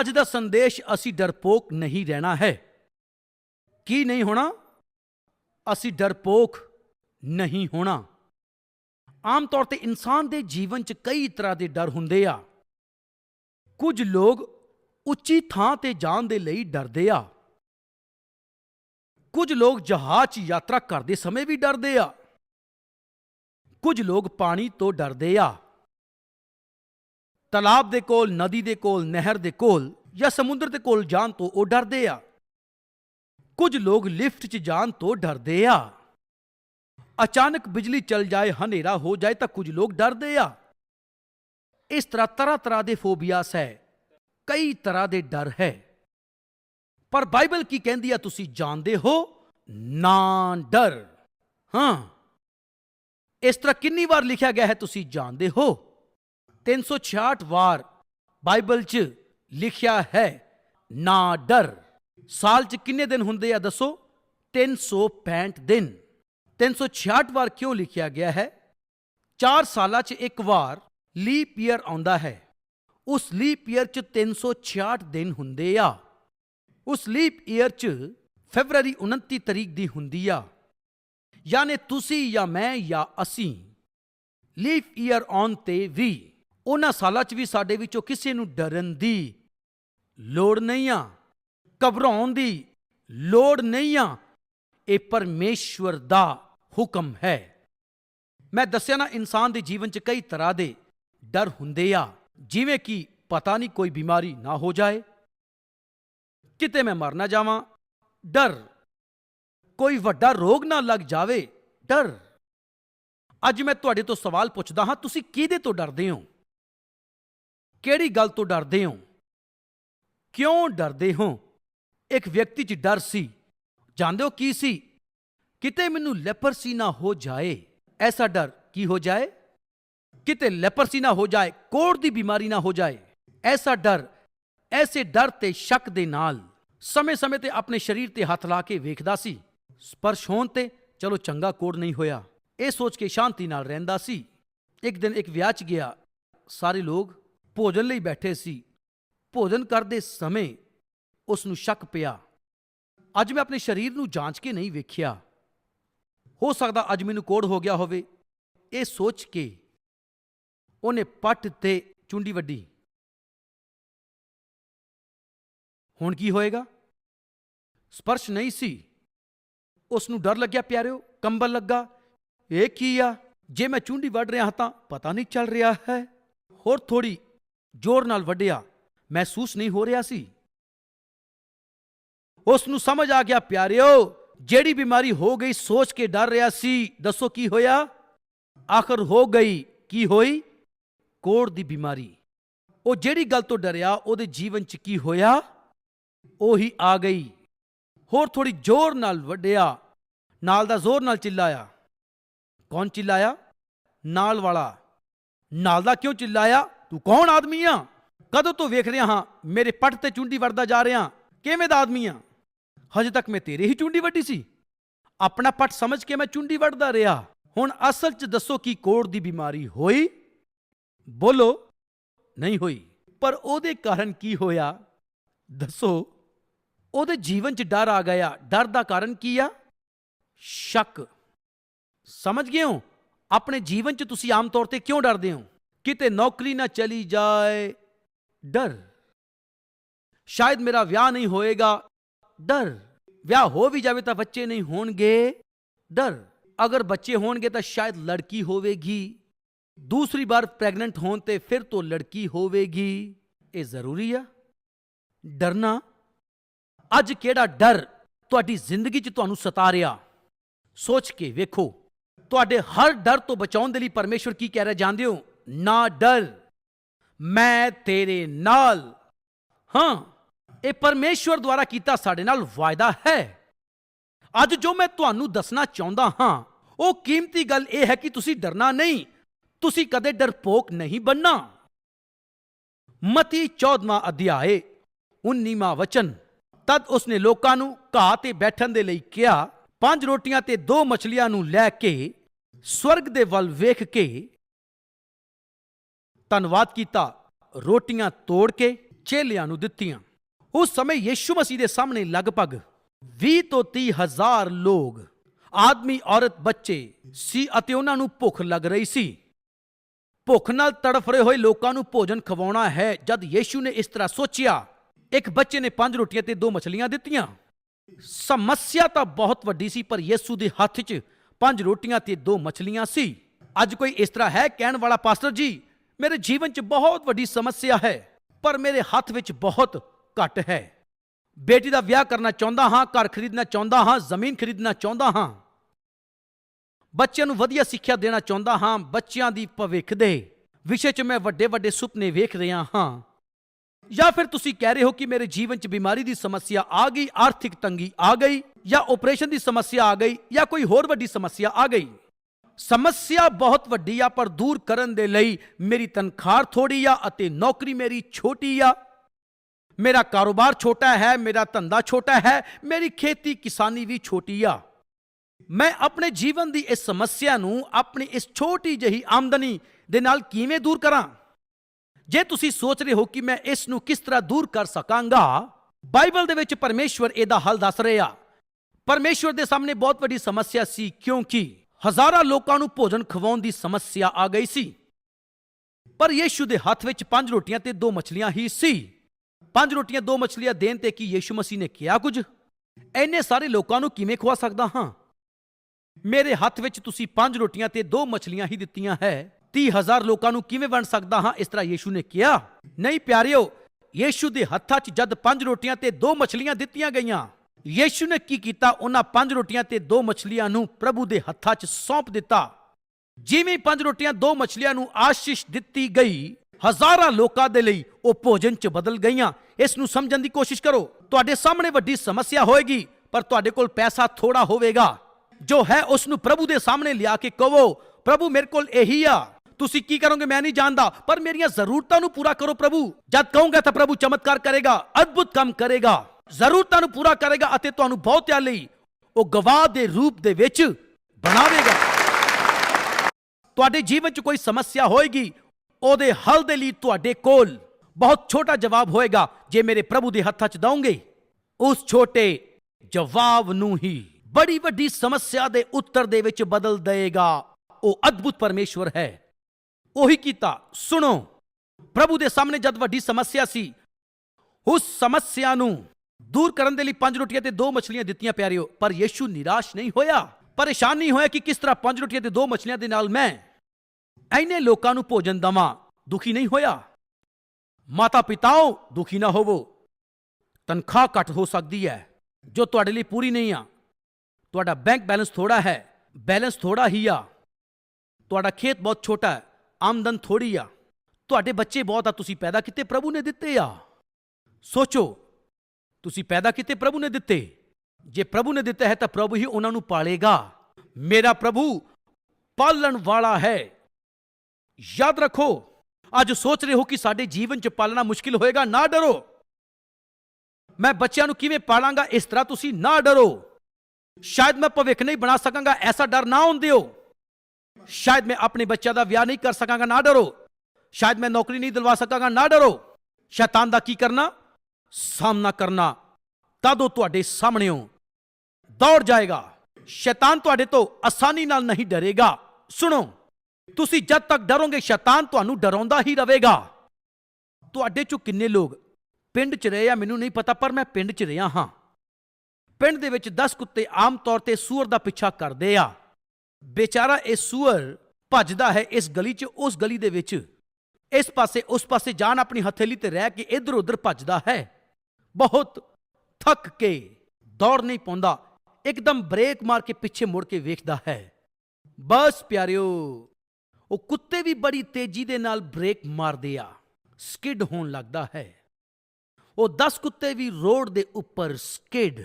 ਅੱਜ ਦਾ ਸੰਦੇਸ਼ ਅਸੀਂ ਡਰਪੋਕ ਨਹੀਂ ਰਹਿਣਾ ਹੈ। ਕੀ ਨਹੀਂ ਹੋਣਾ? ਅਸੀਂ ਡਰਪੋਕ ਨਹੀਂ ਹੋਣਾ। ਆਮ ਤੌਰ ਤੇ ਇਨਸਾਨ ਦੇ ਜੀਵਨ 'ਚ ਕਈ ਤਰ੍ਹਾਂ ਦੇ ਡਰ ਹੁੰਦੇ ਆ। ਕੁਝ ਲੋਕ ਉੱਚੀ ਥਾਂ ਤੇ ਜਾਣ ਦੇ ਲਈ ਡਰਦੇ ਆ। ਕੁਝ ਲੋਕ ਜਹਾਜ਼ 'ਚ ਯਾਤਰਾ ਕਰਦੇ ਸਮੇਂ ਵੀ ਡਰਦੇ ਆ। ਕੁਝ ਲੋਕ ਪਾਣੀ ਤੋਂ ਡਰਦੇ ਆ। ਤਲਾਬ ਦੇ ਕੋਲ, ਨਦੀ ਦੇ ਕੋਲ, ਨਹਿਰ ਦੇ ਕੋਲ ਜਾਂ ਸਮੁੰਦਰ ਦੇ ਕੋਲ ਜਾਣ ਤੋਂ ਉਹ ਡਰਦੇ ਆ। ਕੁਝ ਲੋਕ ਲਿਫਟ 'ਚ ਜਾਣ ਤੋਂ ਡਰਦੇ ਆ। ਅਚਾਨਕ ਬਿਜਲੀ ਚਲ ਜਾਏ, ਹਨੇਰਾ ਹੋ ਜਾਏ ਤਾਂ ਕੁਝ ਲੋਕ ਡਰਦੇ ਆ। ਇਸ ਤਰ੍ਹਾਂ ਤਰ੍ਹਾਂ ਤਰ੍ਹਾਂ ਦੇ ਫੋਬੀਆਸ ਹੈ। ਕਈ ਤਰ੍ਹਾਂ ਦੇ ਡਰ ਹੈ। ਪਰ ਬਾਈਬਲ ਕੀ ਕਹਿੰਦੀ ਆ, ਤੁਸੀਂ ਜਾਣਦੇ ਹੋ? ਨਾ ਡਰ। ਹਾਂ। ਇਸ ਤਰ੍ਹਾਂ ਕਿੰਨੀ ਵਾਰ ਲਿਖਿਆ ਗਿਆ ਹੈ, ਤੁਸੀਂ ਜਾਣਦੇ ਹੋ? 366 ਵਾਰ ਬਾਈਬਲ 'ਚ ਲਿਖਿਆ ਹੈ, ਨਾ ਡਰ। ਸਾਲ 'ਚ ਕਿੰਨੇ ਦਿਨ ਹੁੰਦੇ ਆ ਦੱਸੋ? 365 ਦਿਨ। 366 ਵਾਰ ਕਿਉਂ ਲਿਖਿਆ ਗਿਆ ਹੈ? 4 ਸਾਲਾਂ 'ਚ ਇੱਕ ਵਾਰ ਲੀਪ ਈਅਰ ਆਉਂਦਾ ਹੈ। ਉਸ ਲੀਪ ਈਅਰ 'ਚ 366 ਦਿਨ ਹੁੰਦੇ ਆ। ਉਸ ਲੀਪ ਈਅਰ 'ਚ ਫੈਬਰੂਅਰੀ 29 ਤਰੀਕ ਦੀ ਹੁੰਦੀ ਆ। ਯਾਨੀ ਤੁਸੀਂ ਜਾਂ ਮੈਂ ਜਾਂ ਅਸੀਂ ਲੀਪ ਈਅਰ ਆਨ ਤੇ ਵੀ ਉਹਨਾਂ ਸਾਲਾਂ 'ਚ ਵੀ ਸਾਡੇ ਵਿੱਚੋਂ ਕਿਸੇ ਨੂੰ ਡਰਨ ਦੀ ਲੋੜ ਨਹੀਂ ਆ, ਘਬਰਾਉਣ ਦੀ ਲੋੜ ਨਹੀਂ ਆ, ਇਹ ਪਰਮੇਸ਼ਵਰ ਦਾ ਹੁਕਮ ਹੈ। ਮੈਂ ਦੱਸਿਆ ਨਾ, ਇਨਸਾਨ ਦੇ ਜੀਵਨ 'ਚ ਕਈ ਤਰ੍ਹਾਂ ਦੇ ਡਰ ਹੁੰਦੇ ਆ, ਜਿਵੇਂ ਕਿ ਪਤਾ ਨਹੀਂ ਕੋਈ ਬਿਮਾਰੀ ਨਾ ਹੋ ਜਾਏ, ਕਿਤੇ ਮੈਂ ਮਰ ਨਾ ਜਾਵਾਂ, ਡਰ, ਕੋਈ ਵੱਡਾ ਰੋਗ ਨਾ ਲੱਗ ਜਾਵੇ, ਡਰ। ਅੱਜ ਮੈਂ ਤੁਹਾਡੇ ਤੋਂ ਸਵਾਲ ਪੁੱਛਦਾ ਹਾਂ, ਤੁਸੀਂ ਕਿਹਦੇ ਤੋਂ ਡਰਦੇ ਹੋ? ਕਿਹੜੀ ਗੱਲ ਤੋਂ ਡਰਦੇ ਹੋ? ਕਿਉਂ ਡਰਦੇ ਹੋ? ਇੱਕ ਵਿਅਕਤੀ 'ਚ ਡਰ ਸੀ। ਜਾਣਦੇ ਹੋ ਕੀ ਸੀ? ਕਿਤੇ ਮੈਨੂੰ ਲੈਪਰਸੀ ਨਾ ਹੋ ਜਾਏ, ਐਸਾ ਡਰ ਕੀ ਹੋ ਜਾਏ? ਕਿਤੇ ਲੈਪਰਸੀ ਨਾ ਹੋ ਜਾਏ, ਕੋੜ ਦੀ ਬਿਮਾਰੀ ਨਾ ਹੋ ਜਾਏ, ਐਸਾ ਡਰ, ਐਸੇ ਡਰ ਤੇ ਸ਼ੱਕ ਦੇ ਨਾਲ ਸਮੇਂ-ਸਮੇਂ ਤੇ ਆਪਣੇ ਸਰੀਰ ਤੇ ਹੱਥ ਲਾ ਕੇ ਵੇਖਦਾ ਸੀ। ਸਪਰਸ਼ ਹੋਣ ਤੇ ਚਲੋ ਚੰਗਾ ਕੋੜ ਨਹੀਂ ਹੋਇਆ। ਇਹ ਸੋਚ ਕੇ ਸ਼ਾਂਤੀ ਨਾਲ ਰਹਿੰਦਾ ਸੀ। ਇੱਕ ਦਿਨ ਇੱਕ ਵਿਆਹ 'ਚ ਗਿਆ। ਸਾਰੇ ਲੋਕ ਭੋਜਨ ਲਈ ਬੈਠੇ ਸੀ। ਭੋਜਨ ਕਰਦੇ ਸਮੇਂ ਉਸ ਨੂੰ ਸ਼ੱਕ ਪਿਆ। ਅੱਜ ਮੈਂ ਆਪਣੇ ਸਰੀਰ ਨੂੰ ਜਾਂਚ ਕੇ ਨਹੀਂ ਵੇਖਿਆ। ਹੋ ਸਕਦਾ ਅੱਜ ਮੈਨੂੰ ਕੋੜ ਹੋ ਗਿਆ ਹੋਵੇ। ਇਹ ਸੋਚ ਕੇ ਉਹਨੇ ਪੱਟ ਤੇ ਚੁੰਡੀ ਵੱਡੀ ਹੁਣ ਕੀ ਹੋਏਗਾ? ਸਪਰਸ਼ ਨਹੀਂ ਸੀ। ਉਸ ਨੂੰ ਡਰ ਲੱਗਿਆ, ਪਿਆਰਿਓ, ਕੰਬਲ ਲੱਗਾ। ਇਹ ਕੀ ਆ? ਜੇ ਮੈਂ ਚੁੰਡੀ ਵੱਢ ਰਿਹਾ ਹਾਂ ਤਾਂ ਪਤਾ ਨਹੀਂ ਚੱਲ ਰਿਹਾ ਹੈ। ਹੋਰ ਥੋੜੀ ਜ਼ੋਰ ਨਾਲ ਵੱਢਿਆ, ਮਹਿਸੂਸ ਨਹੀਂ ਹੋ ਰਿਹਾ ਸੀ। ਉਸ ਨੂੰ ਸਮਝ ਆ ਗਿਆ, ਪਿਆਰਿਓ, ਜਿਹੜੀ ਬਿਮਾਰੀ ਹੋ ਗਈ, ਸੋਚ ਕੇ ਡਰ ਰਿਹਾ ਸੀ। ਦੱਸੋ ਕੀ ਹੋਇਆ? ਆਖਰ ਹੋ ਗਈ, ਕੀ ਹੋਈ? ਕੋੜ ਦੀ ਬਿਮਾਰੀ। ਉਹ ਜਿਹੜੀ ਗੱਲ ਤੋਂ ਡਰਿਆ, ਉਹਦੇ ਜੀਵਨ 'ਚ ਕੀ ਹੋਇਆ? ਉਹੀ ਆ ਗਈ। ਹੋਰ ਥੋੜੀ ਜ਼ੋਰ ਨਾਲ ਵੱਡਿਆ ਨਾਲ ਦਾ ਜ਼ੋਰ ਨਾਲ ਚਿੱਲਾਇਆ। ਕੌਣ ਚਿੱਲਾਇਆ? ਨਾਲ ਵਾਲਾ। ਨਾਲ ਦਾ ਕਿਉਂ ਚਿੱਲਾਇਆ? ਤੂੰ ਕੌਣ ਆਦਮੀ ਆ? ਕਦੋਂ ਤੋਂ ਵੇਖ ਰਿਹਾ ਹਾਂ ਮੇਰੇ ਪੱਟ ਤੇ ਚੁੰਡੀ ਵੜਦਾ ਜਾ ਰਿਹਾ? ਕਿਵੇਂ ਦਾ ਆਦਮੀ ਆ? ਹਜੇ ਤੱਕ ਮੈਂ ਤੇਰੇ ਹੀ ਚੁੰਡੀ ਵੱਡੀ ਸੀ। ਆਪਣਾ ਪੱਟ ਸਮਝ ਕੇ ਮੈਂ ਚੁੰਡੀ ਵੱਢਦਾ ਰਿਹਾ। ਹੁਣ ਅਸਲ 'ਚ ਦੱਸੋ ਕੀ ਕੋੜ ਦੀ ਬਿਮਾਰੀ ਹੋਈ? ਬੋਲੋ। ਨਹੀਂ ਹੋਈ। ਪਰ ਉਹਦੇ ਕਾਰਨ ਕੀ ਹੋਇਆ? ਦੱਸੋ। ਉਹਦੇ ਜੀਵਨ 'ਚ ਡਰ ਆ ਗਿਆ। ਡਰ ਦਾ ਕਾਰਨ ਕੀ ਆ? ਸ਼ੱਕ। ਸਮਝ ਗਏ ਹੋ? ਆਪਣੇ ਜੀਵਨ 'ਚ ਤੁਸੀਂ ਆਮ ਤੌਰ ਤੇ ਕਿਉਂ ਡਰਦੇ ਹੋ? ਕਿਤੇ ਨੌਕਰੀ ਨਾ ਚਲੀ ਜਾਏ ਡਰ ਸ਼ਾਇਦ ਮੇਰਾ ਵਿਆਹ ਨਹੀਂ ਹੋਏਗਾ ਡਰ ਵਿਆਹ ਹੋ ਵੀ ਜਾਵੇ ਤਾਂ ਬੱਚੇ ਨਹੀਂ ਹੋਣਗੇ ਡਰ ਅਗਰ ਬੱਚੇ ਹੋਣਗੇ ਤਾਂ ਸ਼ਾਇਦ ਲੜਕੀ ਹੋਵੇਗੀ ਦੂਸਰੀ ਵਾਰ ਪ੍ਰੈਗਨੈਂਟ ਹੋਣ ਤੇ ਫਿਰ ਤੋਂ ਲੜਕੀ ਹੋਵੇਗੀ ਇਹ ਜ਼ਰੂਰੀ ਆ ਡਰਨਾ ਅੱਜ ਕਿਹੜਾ ਡਰ ਤੁਹਾਡੀ ਜ਼ਿੰਦਗੀ 'ਚ ਤੁਹਾਨੂੰ ਸਤਾ ਰਿਹਾ ਸੋਚ ਕੇ ਵੇਖੋ ਤੁਹਾਡੇ ਹਰ ਡਰ ਤੋਂ ਬਚਾਉਣ ਦੇ ਲਈ ਪਰਮੇਸ਼ਵਰ ਕੀ ਕਹਿ ਰਿਹਾ ਜਾਣਦੇ ਹੋ ਨਾ ਡਰ, ਮੈਂ ਤੇਰੇ ਨਾਲ। ਹਾਂ, ਇਹ ਪਰਮੇਸ਼ਵਰ ਦੁਆਰਾ ਕੀਤਾ ਸਾਡੇ ਨਾਲ ਵਾਅਦਾ ਹੈ। ਅੱਜ ਜੋ ਮੈਂ ਤੁਹਾਨੂੰ ਦੱਸਣਾ ਚਾਹੁੰਦਾ ਹਾਂ, ਉਹ ਕੀਮਤੀ ਗੱਲ ਇਹ ਹੈ ਕਿ ਤੁਸੀਂ ਡਰਨਾ ਨਹੀਂ, ਤੁਸੀਂ ਕਦੇ ਡਰਪੋਕ ਨਹੀਂ ਬੰਨਾ ਮਤੀ 14ਵਾਂ ਅਧਿਆਏ 19ਵਾਂ ਵਚਨ, ਤਦ ਉਸਨੇ ਲੋਕਾਂ ਨੂੰ ਘਾਹ ਤੇ ਬੈਠਣ ਦੇ ਲਈ ਕਿਹਾ, ਪੰਜ ਰੋਟੀਆਂ ਤੇ ਦੋ ਮਛਲੀਆਂ ਨੂੰ ਲੈ ਕੇ, ਸਵਰਗ ਦੇ ਵੱਲ ਵੇਖ ਕੇ ਧੰਨਵਾਦ ਕੀਤਾ, ਰੋਟੀਆਂ ਤੋੜ ਕੇ ਚੇਲਿਆਂ ਨੂੰ ਦਿੱਤੀਆਂ। ਉਸ ਸਮੇਂ ਯੀਸ਼ੂ ਮਸੀਹ ਦੇ ਸਾਹਮਣੇ ਲਗਭਗ 20 ਤੋਂ 30 ਹਜ਼ਾਰ ਲੋਕ, ਆਦਮੀ, ਔਰਤ, ਬੱਚੇ ਸੀ ਅਤੇ ਉਹਨਾਂ ਨੂੰ ਭੁੱਖ ਲੱਗ ਰਹੀ ਸੀ। ਭੁੱਖ ਨਾਲ ਤੜਫ ਰਹੇ ਹੋਏ ਲੋਕਾਂ ਨੂੰ ਭੋਜਨ ਖਵਾਉਣਾ ਹੈ, ਜਦ ਯੀਸ਼ੂ ਨੇ ਇਸ ਤਰ੍ਹਾਂ ਸੋਚਿਆ, ਇੱਕ ਬੱਚੇ ਨੇ ਪੰਜ ਰੋਟੀਆਂ ਤੇ ਦੋ ਮਛਲੀਆਂ ਦਿੱਤੀਆਂ। ਸਮੱਸਿਆ ਤਾਂ ਬਹੁਤ ਵੱਡੀ ਸੀ, ਪਰ ਯੀਸ਼ੂ ਦੇ ਹੱਥ 'ਚ ਪੰਜ ਰੋਟੀਆਂ ਤੇ ਦੋ ਮਛਲੀਆਂ ਸੀ। ਅੱਜ ਕੋਈ ਇਸ ਤਰ੍ਹਾਂ ਹੈ? ਕਹਿਣ ਵਾਲਾ ਪਾਸਟਰ ਜੀ ਮੇਰੇ ਜੀਵਨ 'ਚ ਬਹੁਤ ਵੱਡੀ ਸਮੱਸਿਆ ਹੈ, ਪਰ ਮੇਰੇ ਹੱਥ ਵਿੱਚ ਬਹੁਤ ਘੱਟ ਹੈ। ਬੇਟੀ ਦਾ ਵਿਆਹ ਕਰਨਾ ਚਾਹੁੰਦਾ ਹਾਂ, ਘਰ ਖਰੀਦਣਾ ਚਾਹੁੰਦਾ ਹਾਂ, ਜ਼ਮੀਨ ਖਰੀਦਣਾ ਚਾਹੁੰਦਾ ਹਾਂ। ਬੱਚਿਆਂ ਨੂੰ ਵਧੀਆ ਸਿੱਖਿਆ ਦੇਣਾ ਚਾਹੁੰਦਾ ਹਾਂ, ਬੱਚਿਆਂ ਦੀ ਭਵਿੱਖ ਦੇ ਵਿਸ਼ੇ 'ਚ ਮੈਂ ਵੱਡੇ ਵੱਡੇ ਸੁਪਨੇ ਵੇਖ ਰਿਹਾ ਹਾਂ। ਜਾਂ ਫਿਰ ਤੁਸੀਂ ਕਹਿ ਰਹੇ ਹੋ ਕਿ ਮੇਰੇ ਜੀਵਨ 'ਚ ਬਿਮਾਰੀ ਦੀ ਸਮੱਸਿਆ ਆ ਗਈ, ਆਰਥਿਕ ਤੰਗੀ ਆ ਗਈ, ਜਾਂ ਆਪਰੇਸ਼ਨ ਦੀ ਸਮੱਸਿਆ ਆ ਗਈ, ਜਾਂ ਕੋਈ ਹੋਰ ਵੱਡੀ ਸਮੱਸਿਆ ਆ ਗਈ। ਸਮੱਸਿਆ ਬਹੁਤ ਵੱਡੀ ਆ, ਪਰ ਦੂਰ ਕਰਨ ਦੇ ਲਈ ਮੇਰੀ ਤਨਖਾਹ ਥੋੜੀ ਆ ਅਤੇ ਨੌਕਰੀ ਮੇਰੀ ਛੋਟੀ ਆ। ਮੇਰਾ ਕਾਰੋਬਾਰ ਛੋਟਾ ਹੈ, ਮੇਰਾ ਧੰਦਾ ਛੋਟਾ ਹੈ, ਮੇਰੀ ਖੇਤੀ ਕਿਸਾਨੀ ਵੀ ਛੋਟੀ ਆ। ਮੈਂ ਆਪਣੇ ਜੀਵਨ ਦੀ ਇਸ ਸਮੱਸਿਆ ਨੂੰ ਆਪਣੀ ਇਸ ਛੋਟੀ ਜਿਹੀ ਆਮਦਨੀ ਦੇ ਨਾਲ ਕਿਵੇਂ ਦੂਰ ਕਰਾਂ? ਜੇ ਤੁਸੀਂ ਸੋਚ ਰਹੇ ਹੋ ਕਿ ਮੈਂ ਇਸ ਨੂੰ ਕਿਸ ਤਰ੍ਹਾਂ ਦੂਰ ਕਰ ਸਕਾਂਗਾ, ਬਾਈਬਲ ਦੇ ਵਿੱਚ ਪਰਮੇਸ਼ਵਰ ਇਹਦਾ ਹੱਲ ਦੱਸ ਰਿਹਾ। ਪਰਮੇਸ਼ਵਰ ਦੇ ਸਾਹਮਣੇ ਬਹੁਤ ਵੱਡੀ ਸਮੱਸਿਆ ਸੀ, ਕਿਉਂਕਿ ਹਜ਼ਾਰਾਂ ਲੋਕਾਂ ਨੂੰ ਭੋਜਨ ਖਵਾਉਣ ਦੀ ਸਮੱਸਿਆ ਆ ਗਈ ਸੀ। ਪਰ ਯੀਸ਼ੂ ਦੇ ਹੱਥ ਵਿੱਚ ਪੰਜ ਰੋਟੀਆਂ ਤੇ ਦੋ ਮੱਛਲੀਆਂ ਹੀ ਸੀ। ਪੰਜ ਰੋਟੀਆਂ, ਦੋ ਮੱਛਲੀਆਂ ਦੇਣ ਤੇ ਕੀ ਯੀਸ਼ੂ ਮਸੀਹ ਨੇ ਕਿਹਾ ਕੁਝ? ਐਨੇ ਸਾਰੇ ਲੋਕਾਂ ਨੂੰ ਕਿਵੇਂ ਖਵਾ ਸਕਦਾ ਹਾਂ? ਮੇਰੇ ਹੱਥ ਵਿੱਚ ਤੁਸੀਂ ਪੰਜ ਰੋਟੀਆਂ ਤੇ ਦੋ ਮੱਛਲੀਆਂ ਹੀ ਦਿੱਤੀਆਂ ਹੈ। 30000 ਲੋਕਾਂ ਨੂੰ ਕਿਵੇਂ ਵੰਡ ਸਕਦਾ ਹਾਂ? ਇਸ ਤਰ੍ਹਾਂ ਯੀਸ਼ੂ ਨੇ ਕਿਹਾ। ਨਹੀਂ ਪਿਆਰਿਓ, ਯੀਸ਼ੂ ਦੇ ਹੱਥਾਂ 'ਚ ਜਦ ਪੰਜ ਰੋਟੀਆਂ ਤੇ ਦੋ ਮੱਛਲੀਆਂ ਦਿੱਤੀਆਂ ਗਈਆਂ ਯੀਸ਼ੂ ਨੇ ਕੀ ਕੀਤਾ? ਉਹਨਾਂ ਪੰਜ ਰੋਟੀਆਂ ਤੇ ਦੋ ਮਛਲੀਆਂ ਨੂੰ ਪ੍ਰਭੂ ਦੇ ਹੱਥਾਂ 'ਚ ਸੌਂਪ ਦਿੱਤਾ। ਜਿਵੇਂ ਪੰਜ ਰੋਟੀਆਂ, ਦੋ ਮੱਛਲੀਆਂ ਨੂੰ ਆਸ਼ੀਸ਼ ਦਿੱਤੀ ਗਈ, ਹਜ਼ਾਰਾਂ ਲੋਕਾਂ ਦੇ ਲਈ ਉਹ ਭੋਜਨ 'ਚ ਬਦਲ ਗਈਆਂ। ਇਸ ਨੂੰ ਸਮਝਣ ਦੀ ਕੋਸ਼ਿਸ਼ ਕਰੋ। ਤੁਹਾਡੇ ਸਾਹਮਣੇ ਵੱਡੀ ਸਮੱਸਿਆ ਹੋਏਗੀ, ਪਰ ਤੁਹਾਡੇ ਕੋਲ ਪੈਸਾ ਥੋੜਾ ਹੋਵੇਗਾ। ਜੋ ਹੈ, ਉਸ ਨੂੰ ਪ੍ਰਭੂ ਦੇ ਸਾਹਮਣੇ ਲਿਆ ਕੇ ਕਹੋ, ਪ੍ਰਭੂ, ਮੇਰੇ ਕੋਲ ਇਹੀ ਆ। ਤੁਸੀਂ ਕੀ ਕਰੋਗੇ? ਮੈਂ ਨਹੀਂ ਜਾਣਦਾ, ਪਰ ਮੇਰੀਆਂ ਜ਼ਰੂਰਤਾਂ ਨੂੰ ਪੂਰਾ ਕਰੋ ਪ੍ਰਭੂ। ਜਦ ਕਹੂੰਗਾ ਤਾਂ ਪ੍ਰਭੂ ਚਮਤਕਾਰ ਕਰੇਗਾ, ਅਦਭੁਤ ਕੰਮ ਕਰੇਗਾ। ਜ਼ਰੂਰਤਾਂ ਨੂੰ ਪੂਰਾ ਕਰੇਗਾ ਅਤੇ ਤੁਹਾਨੂੰ ਬਹੁਤਿਆਂ ਲਈ ਉਹ ਗਵਾਹ ਦੇ ਰੂਪ ਦੇ ਵਿੱਚ ਬਣਾਵੇਗਾ। ਤੁਹਾਡੇ ਜੀਵਨ 'ਚ ਕੋਈ ਸਮੱਸਿਆ ਹੋਏਗੀ, ਉਹਦੇ ਹੱਲ ਦੇ ਲਈ ਤੁਹਾਡੇ ਕੋਲ ਬਹੁਤ ਛੋਟਾ ਜਵਾਬ ਹੋਏਗਾ, ਜੇ ਮੇਰੇ ਪ੍ਰਭੂ ਦੇ ਹੱਥਾਂ 'ਚ ਦਵੋਗੇ ਉਸ ਛੋਟੇ ਜਵਾਬ ਨੂੰ ਹੀ ਬੜੀ ਵੱਡੀ ਸਮੱਸਿਆ ਦੇ ਉੱਤਰ ਦੇ ਵਿੱਚ ਬਦਲ ਦੇਗਾ ਉਹ ਅਦਭੁਤ ਪਰਮੇਸ਼ਵਰ ਹੈ। ਉਹੀ ਕੀਤਾ, ਸੁਣੋ। ਪ੍ਰਭੂ ਦੇ ਸਾਹਮਣੇ ਜਦ ਵੱਡੀ ਸਮੱਸਿਆ ਸੀ, ਉਸ ਸਮੱਸਿਆ ਨੂੰ ਦੂਰ ਕਰਨ ਦੇ ਲਈ ਪੰਜ ਰੋਟੀਆਂ ਤੇ ਦੋ ਮਛਲੀਆਂ ਦਿੱਤੀਆਂ ਪਿਆਰਿਓ, ਪਰ ਯੀਸ਼ੂ ਨਿਰਾਸ਼ ਨਹੀਂ ਹੋਇਆ। ਪਰੇਸ਼ਾਨ ਨਹੀਂ ਹੋਇਆ ਕਿ ਕਿਸ ਤਰ੍ਹਾਂ ਪੰਜ ਰੋਟੀਆਂ ਤੇ ਦੋ ਮੱਛਲੀਆਂ ਦੇ ਨਾਲ ਮੈਂ ਐਨੇ ਲੋਕਾਂ ਨੂੰ ਭੋਜਨ ਦਵਾਂ, ਦੁਖੀ ਨਹੀਂ ਹੋਇਆ? ਮਾਤਾ ਪਿਤਾਓ ਦੁਖੀ ਨਾ ਹੋਵੋ। ਤਨਖਾਹ ਘੱਟ ਹੋ ਸਕਦੀ ਹੈ, ਜੋ ਤੁਹਾਡੇ ਲਈ ਪੂਰੀ ਨਹੀਂ ਆ। ਤੁਹਾਡਾ ਬੈਂਕ ਬੈਲੈਂਸ ਥੋੜਾ ਹੈ, ਬੈਲੈਂਸ ਥੋੜਾ ਹੀ ਆ। ਤੁਹਾਡਾ ਖੇਤ ਬਹੁਤ ਛੋਟਾ ਹੈ, ਆਮਦਨ ਥੋੜੀ ਆ। ਤੁਹਾਡੇ ਬੱਚੇ ਬਹੁਤ ਆ, ਤੁਸੀਂ ਪੈਦਾ ਕੀਤੇ, ਪ੍ਰਭੂ ਨੇ ਦਿੱਤੇ ਆ। ਸੋਚੋ ਤੁਸੀਂ ਪੈਦਾ ਕੀਤੇ ਪ੍ਰਭੂ ਨੇ ਦਿੱਤੇ। ਜੇ ਪ੍ਰਭੂ ਨੇ ਦਿੱਤਾ ਹੈ ਤਾਂ ਪ੍ਰਭੂ ਹੀ ਉਹਨਾਂ ਨੂੰ ਪਾਲੇਗਾ। ਮੇਰਾ ਪ੍ਰਭੂ ਪਾਲਣ ਵਾਲਾ ਹੈ। ਯਾਦ ਰੱਖੋ, ਅੱਜ ਸੋਚ ਰਹੇ ਹੋ ਕਿ ਸਾਡੇ ਜੀਵਨ 'ਚ ਪਾਲਣਾ ਮੁਸ਼ਕਿਲ ਹੋਏਗਾ, ਨਾ ਡਰੋ। ਮੈਂ ਬੱਚਿਆਂ ਨੂੰ ਕਿਵੇਂ ਪਾਲਾਂਗਾ, ਇਸ ਤਰ੍ਹਾਂ ਤੁਸੀਂ ਨਾ ਡਰੋ। ਸ਼ਾਇਦ ਮੈਂ ਭਵਿੱਖ ਨਹੀਂ ਬਣਾ ਸਕਾਂਗਾ, ਐਸਾ ਡਰ ਨਾ ਹੁੰਦੇ ਹੋ ਸ਼ਾਇਦ ਮੈਂ ਆਪਣੇ ਬੱਚਿਆਂ ਦਾ ਵਿਆਹ ਨਹੀਂ ਕਰ ਸਕਾਂਗਾ, ਨਾ ਡਰੋ। ਸ਼ਾਇਦ ਮੈਂ ਨੌਕਰੀ ਨਹੀਂ ਦਿਲਵਾ ਸਕਾਂਗਾ, ਨਾ ਡਰੋ। ਸ਼ੈਤਾਨ ਦਾ ਕੀ ਕਰਨਾ? ਸਾਹਮਣਾ ਕਰਨਾ, ਤਦ ਉਹ ਤੁਹਾਡੇ ਸਾਹਮਣੇੋਂ ਦੌੜ ਜਾਏਗਾ। ਸ਼ੈਤਾਨ ਤੁਹਾਡੇ ਤੋਂ ਆਸਾਨੀ ਨਾਲ ਨਹੀਂ ਡਰੇਗਾ। ਸੁਣੋ, ਤੁਸੀਂ ਜਦ ਤੱਕ ਡਰੋਗੇ, ਸ਼ੈਤਾਨ ਤੁਹਾਨੂੰ ਡਰਾਉਂਦਾ ਹੀ ਰਹੇਗਾ। ਤੁਹਾਡੇ ਚੋਂ ਕਿੰਨੇ ਲੋਕ ਪਿੰਡ 'ਚ ਰਹੇ ਆ, ਮੈਨੂੰ ਨਹੀਂ ਪਤਾ, ਪਰ ਮੈਂ ਪਿੰਡ 'ਚ ਰਿਹਾ ਹਾਂ। ਪਿੰਡ ਦੇ ਵਿੱਚ 10 ਕੁੱਤੇ ਆਮ ਤੌਰ ਤੇ ਸੂਰ ਦਾ ਪਿੱਛਾ ਕਰਦੇ ਆ। ਬੇਚਾਰਾ ਇਹ ਸੂਰ ਭੱਜਦਾ ਹੈ ਇਸ ਗਲੀ 'ਚ, ਉਸ ਗਲੀ ਦੇ ਵਿੱਚ। ਇਸ ਪਾਸੇ, ਉਸ ਪਾਸੇ ਜਾਨ ਆਪਣੀ ਹਥੇਲੀ ਤੇ ਰਹਿ ਕੇ ਇੱਧਰ ਉੱਧਰ ਭੱਜਦਾ ਹੈ। ਬਹੁਤ ਥੱਕ ਕੇ ਦੌੜ ਨਹੀਂ ਪਾਉਂਦਾ, ਇੱਕਦਮ ਬ੍ਰੇਕ ਮਾਰ ਕੇ ਪਿੱਛੇ ਮੁੜ ਕੇ ਵੇਖਦਾ ਹੈ। ਬਸ ਪਿਆਰਿਓ, ਉਹ ਕੁੱਤੇ ਵੀ ਬੜੀ ਤੇਜ਼ੀ ਦੇ ਨਾਲ ਬ੍ਰੇਕ ਮਾਰਦੇ ਆ, ਸਕਿਡ ਹੋਣ ਲੱਗਦਾ ਹੈ। ਉਹ 10 ਕੁੱਤੇ ਵੀ ਰੋਡ ਦੇ ਉੱਪਰ ਸਕਿਡ,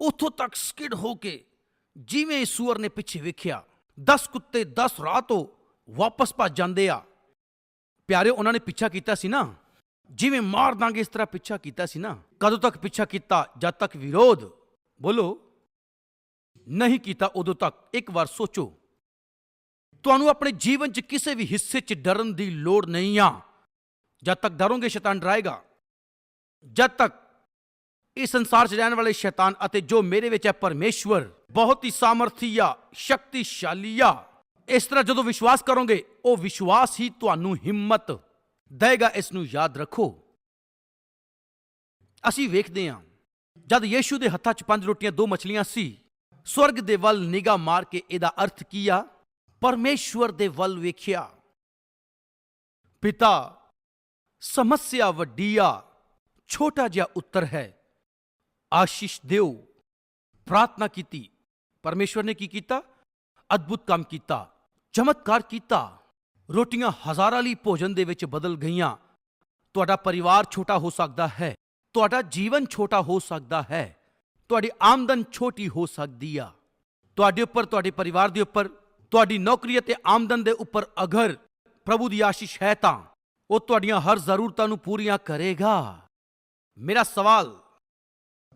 ਉੱਥੋਂ ਤੱਕ ਸਕਿਡ ਹੋ ਕੇ ਜਿਵੇਂ ਸੂਰ ਨੇ ਪਿੱਛੇ ਵੇਖਿਆ 10 ਕੁੱਤੇ 10 ਰਾਹ ਤੋਂ ਵਾਪਸ ਭੱਜ ਜਾਂਦੇ ਆ। ਪਿਆਰਿਓ, ਉਹਨਾਂ ਨੇ ਪਿੱਛਾ ਕੀਤਾ ਸੀ ਨਾ? ਜਿਵੇਂ ਮਾਰ ਦਾਂਗੇ ਇਸ ਤਰ੍ਹਾਂ ਪਿੱਛਾ ਕੀਤਾ ਸੀ ਨਾ, ਕਦੋਂ ਤੱਕ ਪਿੱਛਾ ਕੀਤਾ, ਜਦ ਤੱਕ ਵਿਰੋਧ? ਬੋਲੋ। ਨਹੀਂ ਕੀਤਾ, ਉਦੋਂ ਤੱਕ। ਇੱਕ ਵਾਰ ਸੋਚੋ। ਤੁਹਾਨੂੰ ਆਪਣੇ ਜੀਵਨ 'ਚ ਕਿਸੇ ਵੀ ਹਿੱਸੇ 'ਚ ਡਰਨ ਦੀ ਲੋੜ ਨਹੀਂ ਆ। ਜਦ ਤੱਕ ਡਰੋਗੇ, ਸ਼ੈਤਾਨ ਡਰਾਏਗਾ। ਜਦ ਤੱਕ ਇਸ ਸੰਸਾਰ 'ਚ ਰਹਿਣ ਵਾਲੇ ਸ਼ੈਤਾਨ ਅਤੇ ਜੋ ਮੇਰੇ ਵਿੱਚ ਹੈ, ਪਰਮੇਸ਼ਵਰ, ਬਹੁਤ ਹੀ ਸਾਮਰਥੀ ਆ, ਸ਼ਕਤੀਸ਼ਾਲੀ ਆ। ਇਸ ਤਰ੍ਹਾਂ ਜਦੋਂ ਵਿਸ਼ਵਾਸ ਕਰੋਗੇ, ਉਹ ਵਿਸ਼ਵਾਸ ਹੀ ਤੁਹਾਨੂੰ ਹਿੰਮਤ ਦਏਗਾ ਇਸ ਨੂੰ ਯਾਦ ਰੱਖੋ। ਅਸੀਂ ਵੇਖਦੇ ਹਾਂ ਜਦ ਯੀਸ਼ੂ ਦੇ ਹੱਥਾਂ 'ਚ ਪੰਜ ਰੋਟੀਆਂ, ਦੋ ਮੱਛਲੀਆਂ ਸੀ, ਸਵਰਗ ਦੇ ਵੱਲ ਨਿਗਾਹ ਮਾਰ ਕੇ ਇਹਦਾ ਅਰਥ ਕੀ ਆ? ਪਰਮੇਸ਼ਵਰ ਦੇ ਵੱਲ ਵੇਖਿਆ। ਪਿਤਾ, ਸਮੱਸਿਆ ਵੱਡੀ ਆ ਛੋਟਾ ਜਿਹਾ ਉੱਤਰ ਹੈ। ਆਸ਼ੀਸ਼ ਦਿਓ। ਪ੍ਰਾਰਥਨਾ ਕੀਤੀ। ਪਰਮੇਸ਼ਵਰ ਨੇ ਕੀ ਕੀਤਾ? ਅਦਭੁਤ ਕੰਮ ਕੀਤਾ। ਚਮਤਕਾਰ ਕੀਤਾ। ਰੋਟੀਆਂ ਹਜ਼ਾਰਾਂ ਲਈ ਭੋਜਨ ਦੇ ਵਿੱਚ ਬਦਲ ਗਈਆਂ। ਤੁਹਾਡਾ ਪਰਿਵਾਰ ਛੋਟਾ ਹੋ ਸਕਦਾ ਹੈ। ਤੁਹਾਡਾ ਜੀਵਨ ਛੋਟਾ ਹੋ ਸਕਦਾ ਹੈ। ਤੁਹਾਡੀ ਆਮਦਨ ਛੋਟੀ ਹੋ ਸਕਦੀ ਆ। ਤੁਹਾਡੇ ਉੱਪਰ, ਤੁਹਾਡੇ ਪਰਿਵਾਰ ਦੇ ਉੱਪਰ, ਤੁਹਾਡੀ ਨੌਕਰੀ ਅਤੇ ਆਮਦਨ ਦੇ ਉੱਪਰ ਅਗਰ ਪ੍ਰਭੂ ਦੀ ਆਸ਼ੀਸ਼ ਹੈ ਤਾਂ ਉਹ ਤੁਹਾਡੀਆਂ ਹਰ ਜ਼ਰੂਰਤਾਂ ਨੂੰ ਪੂਰੀਆਂ ਕਰੇਗਾ। ਮੇਰਾ ਸਵਾਲ,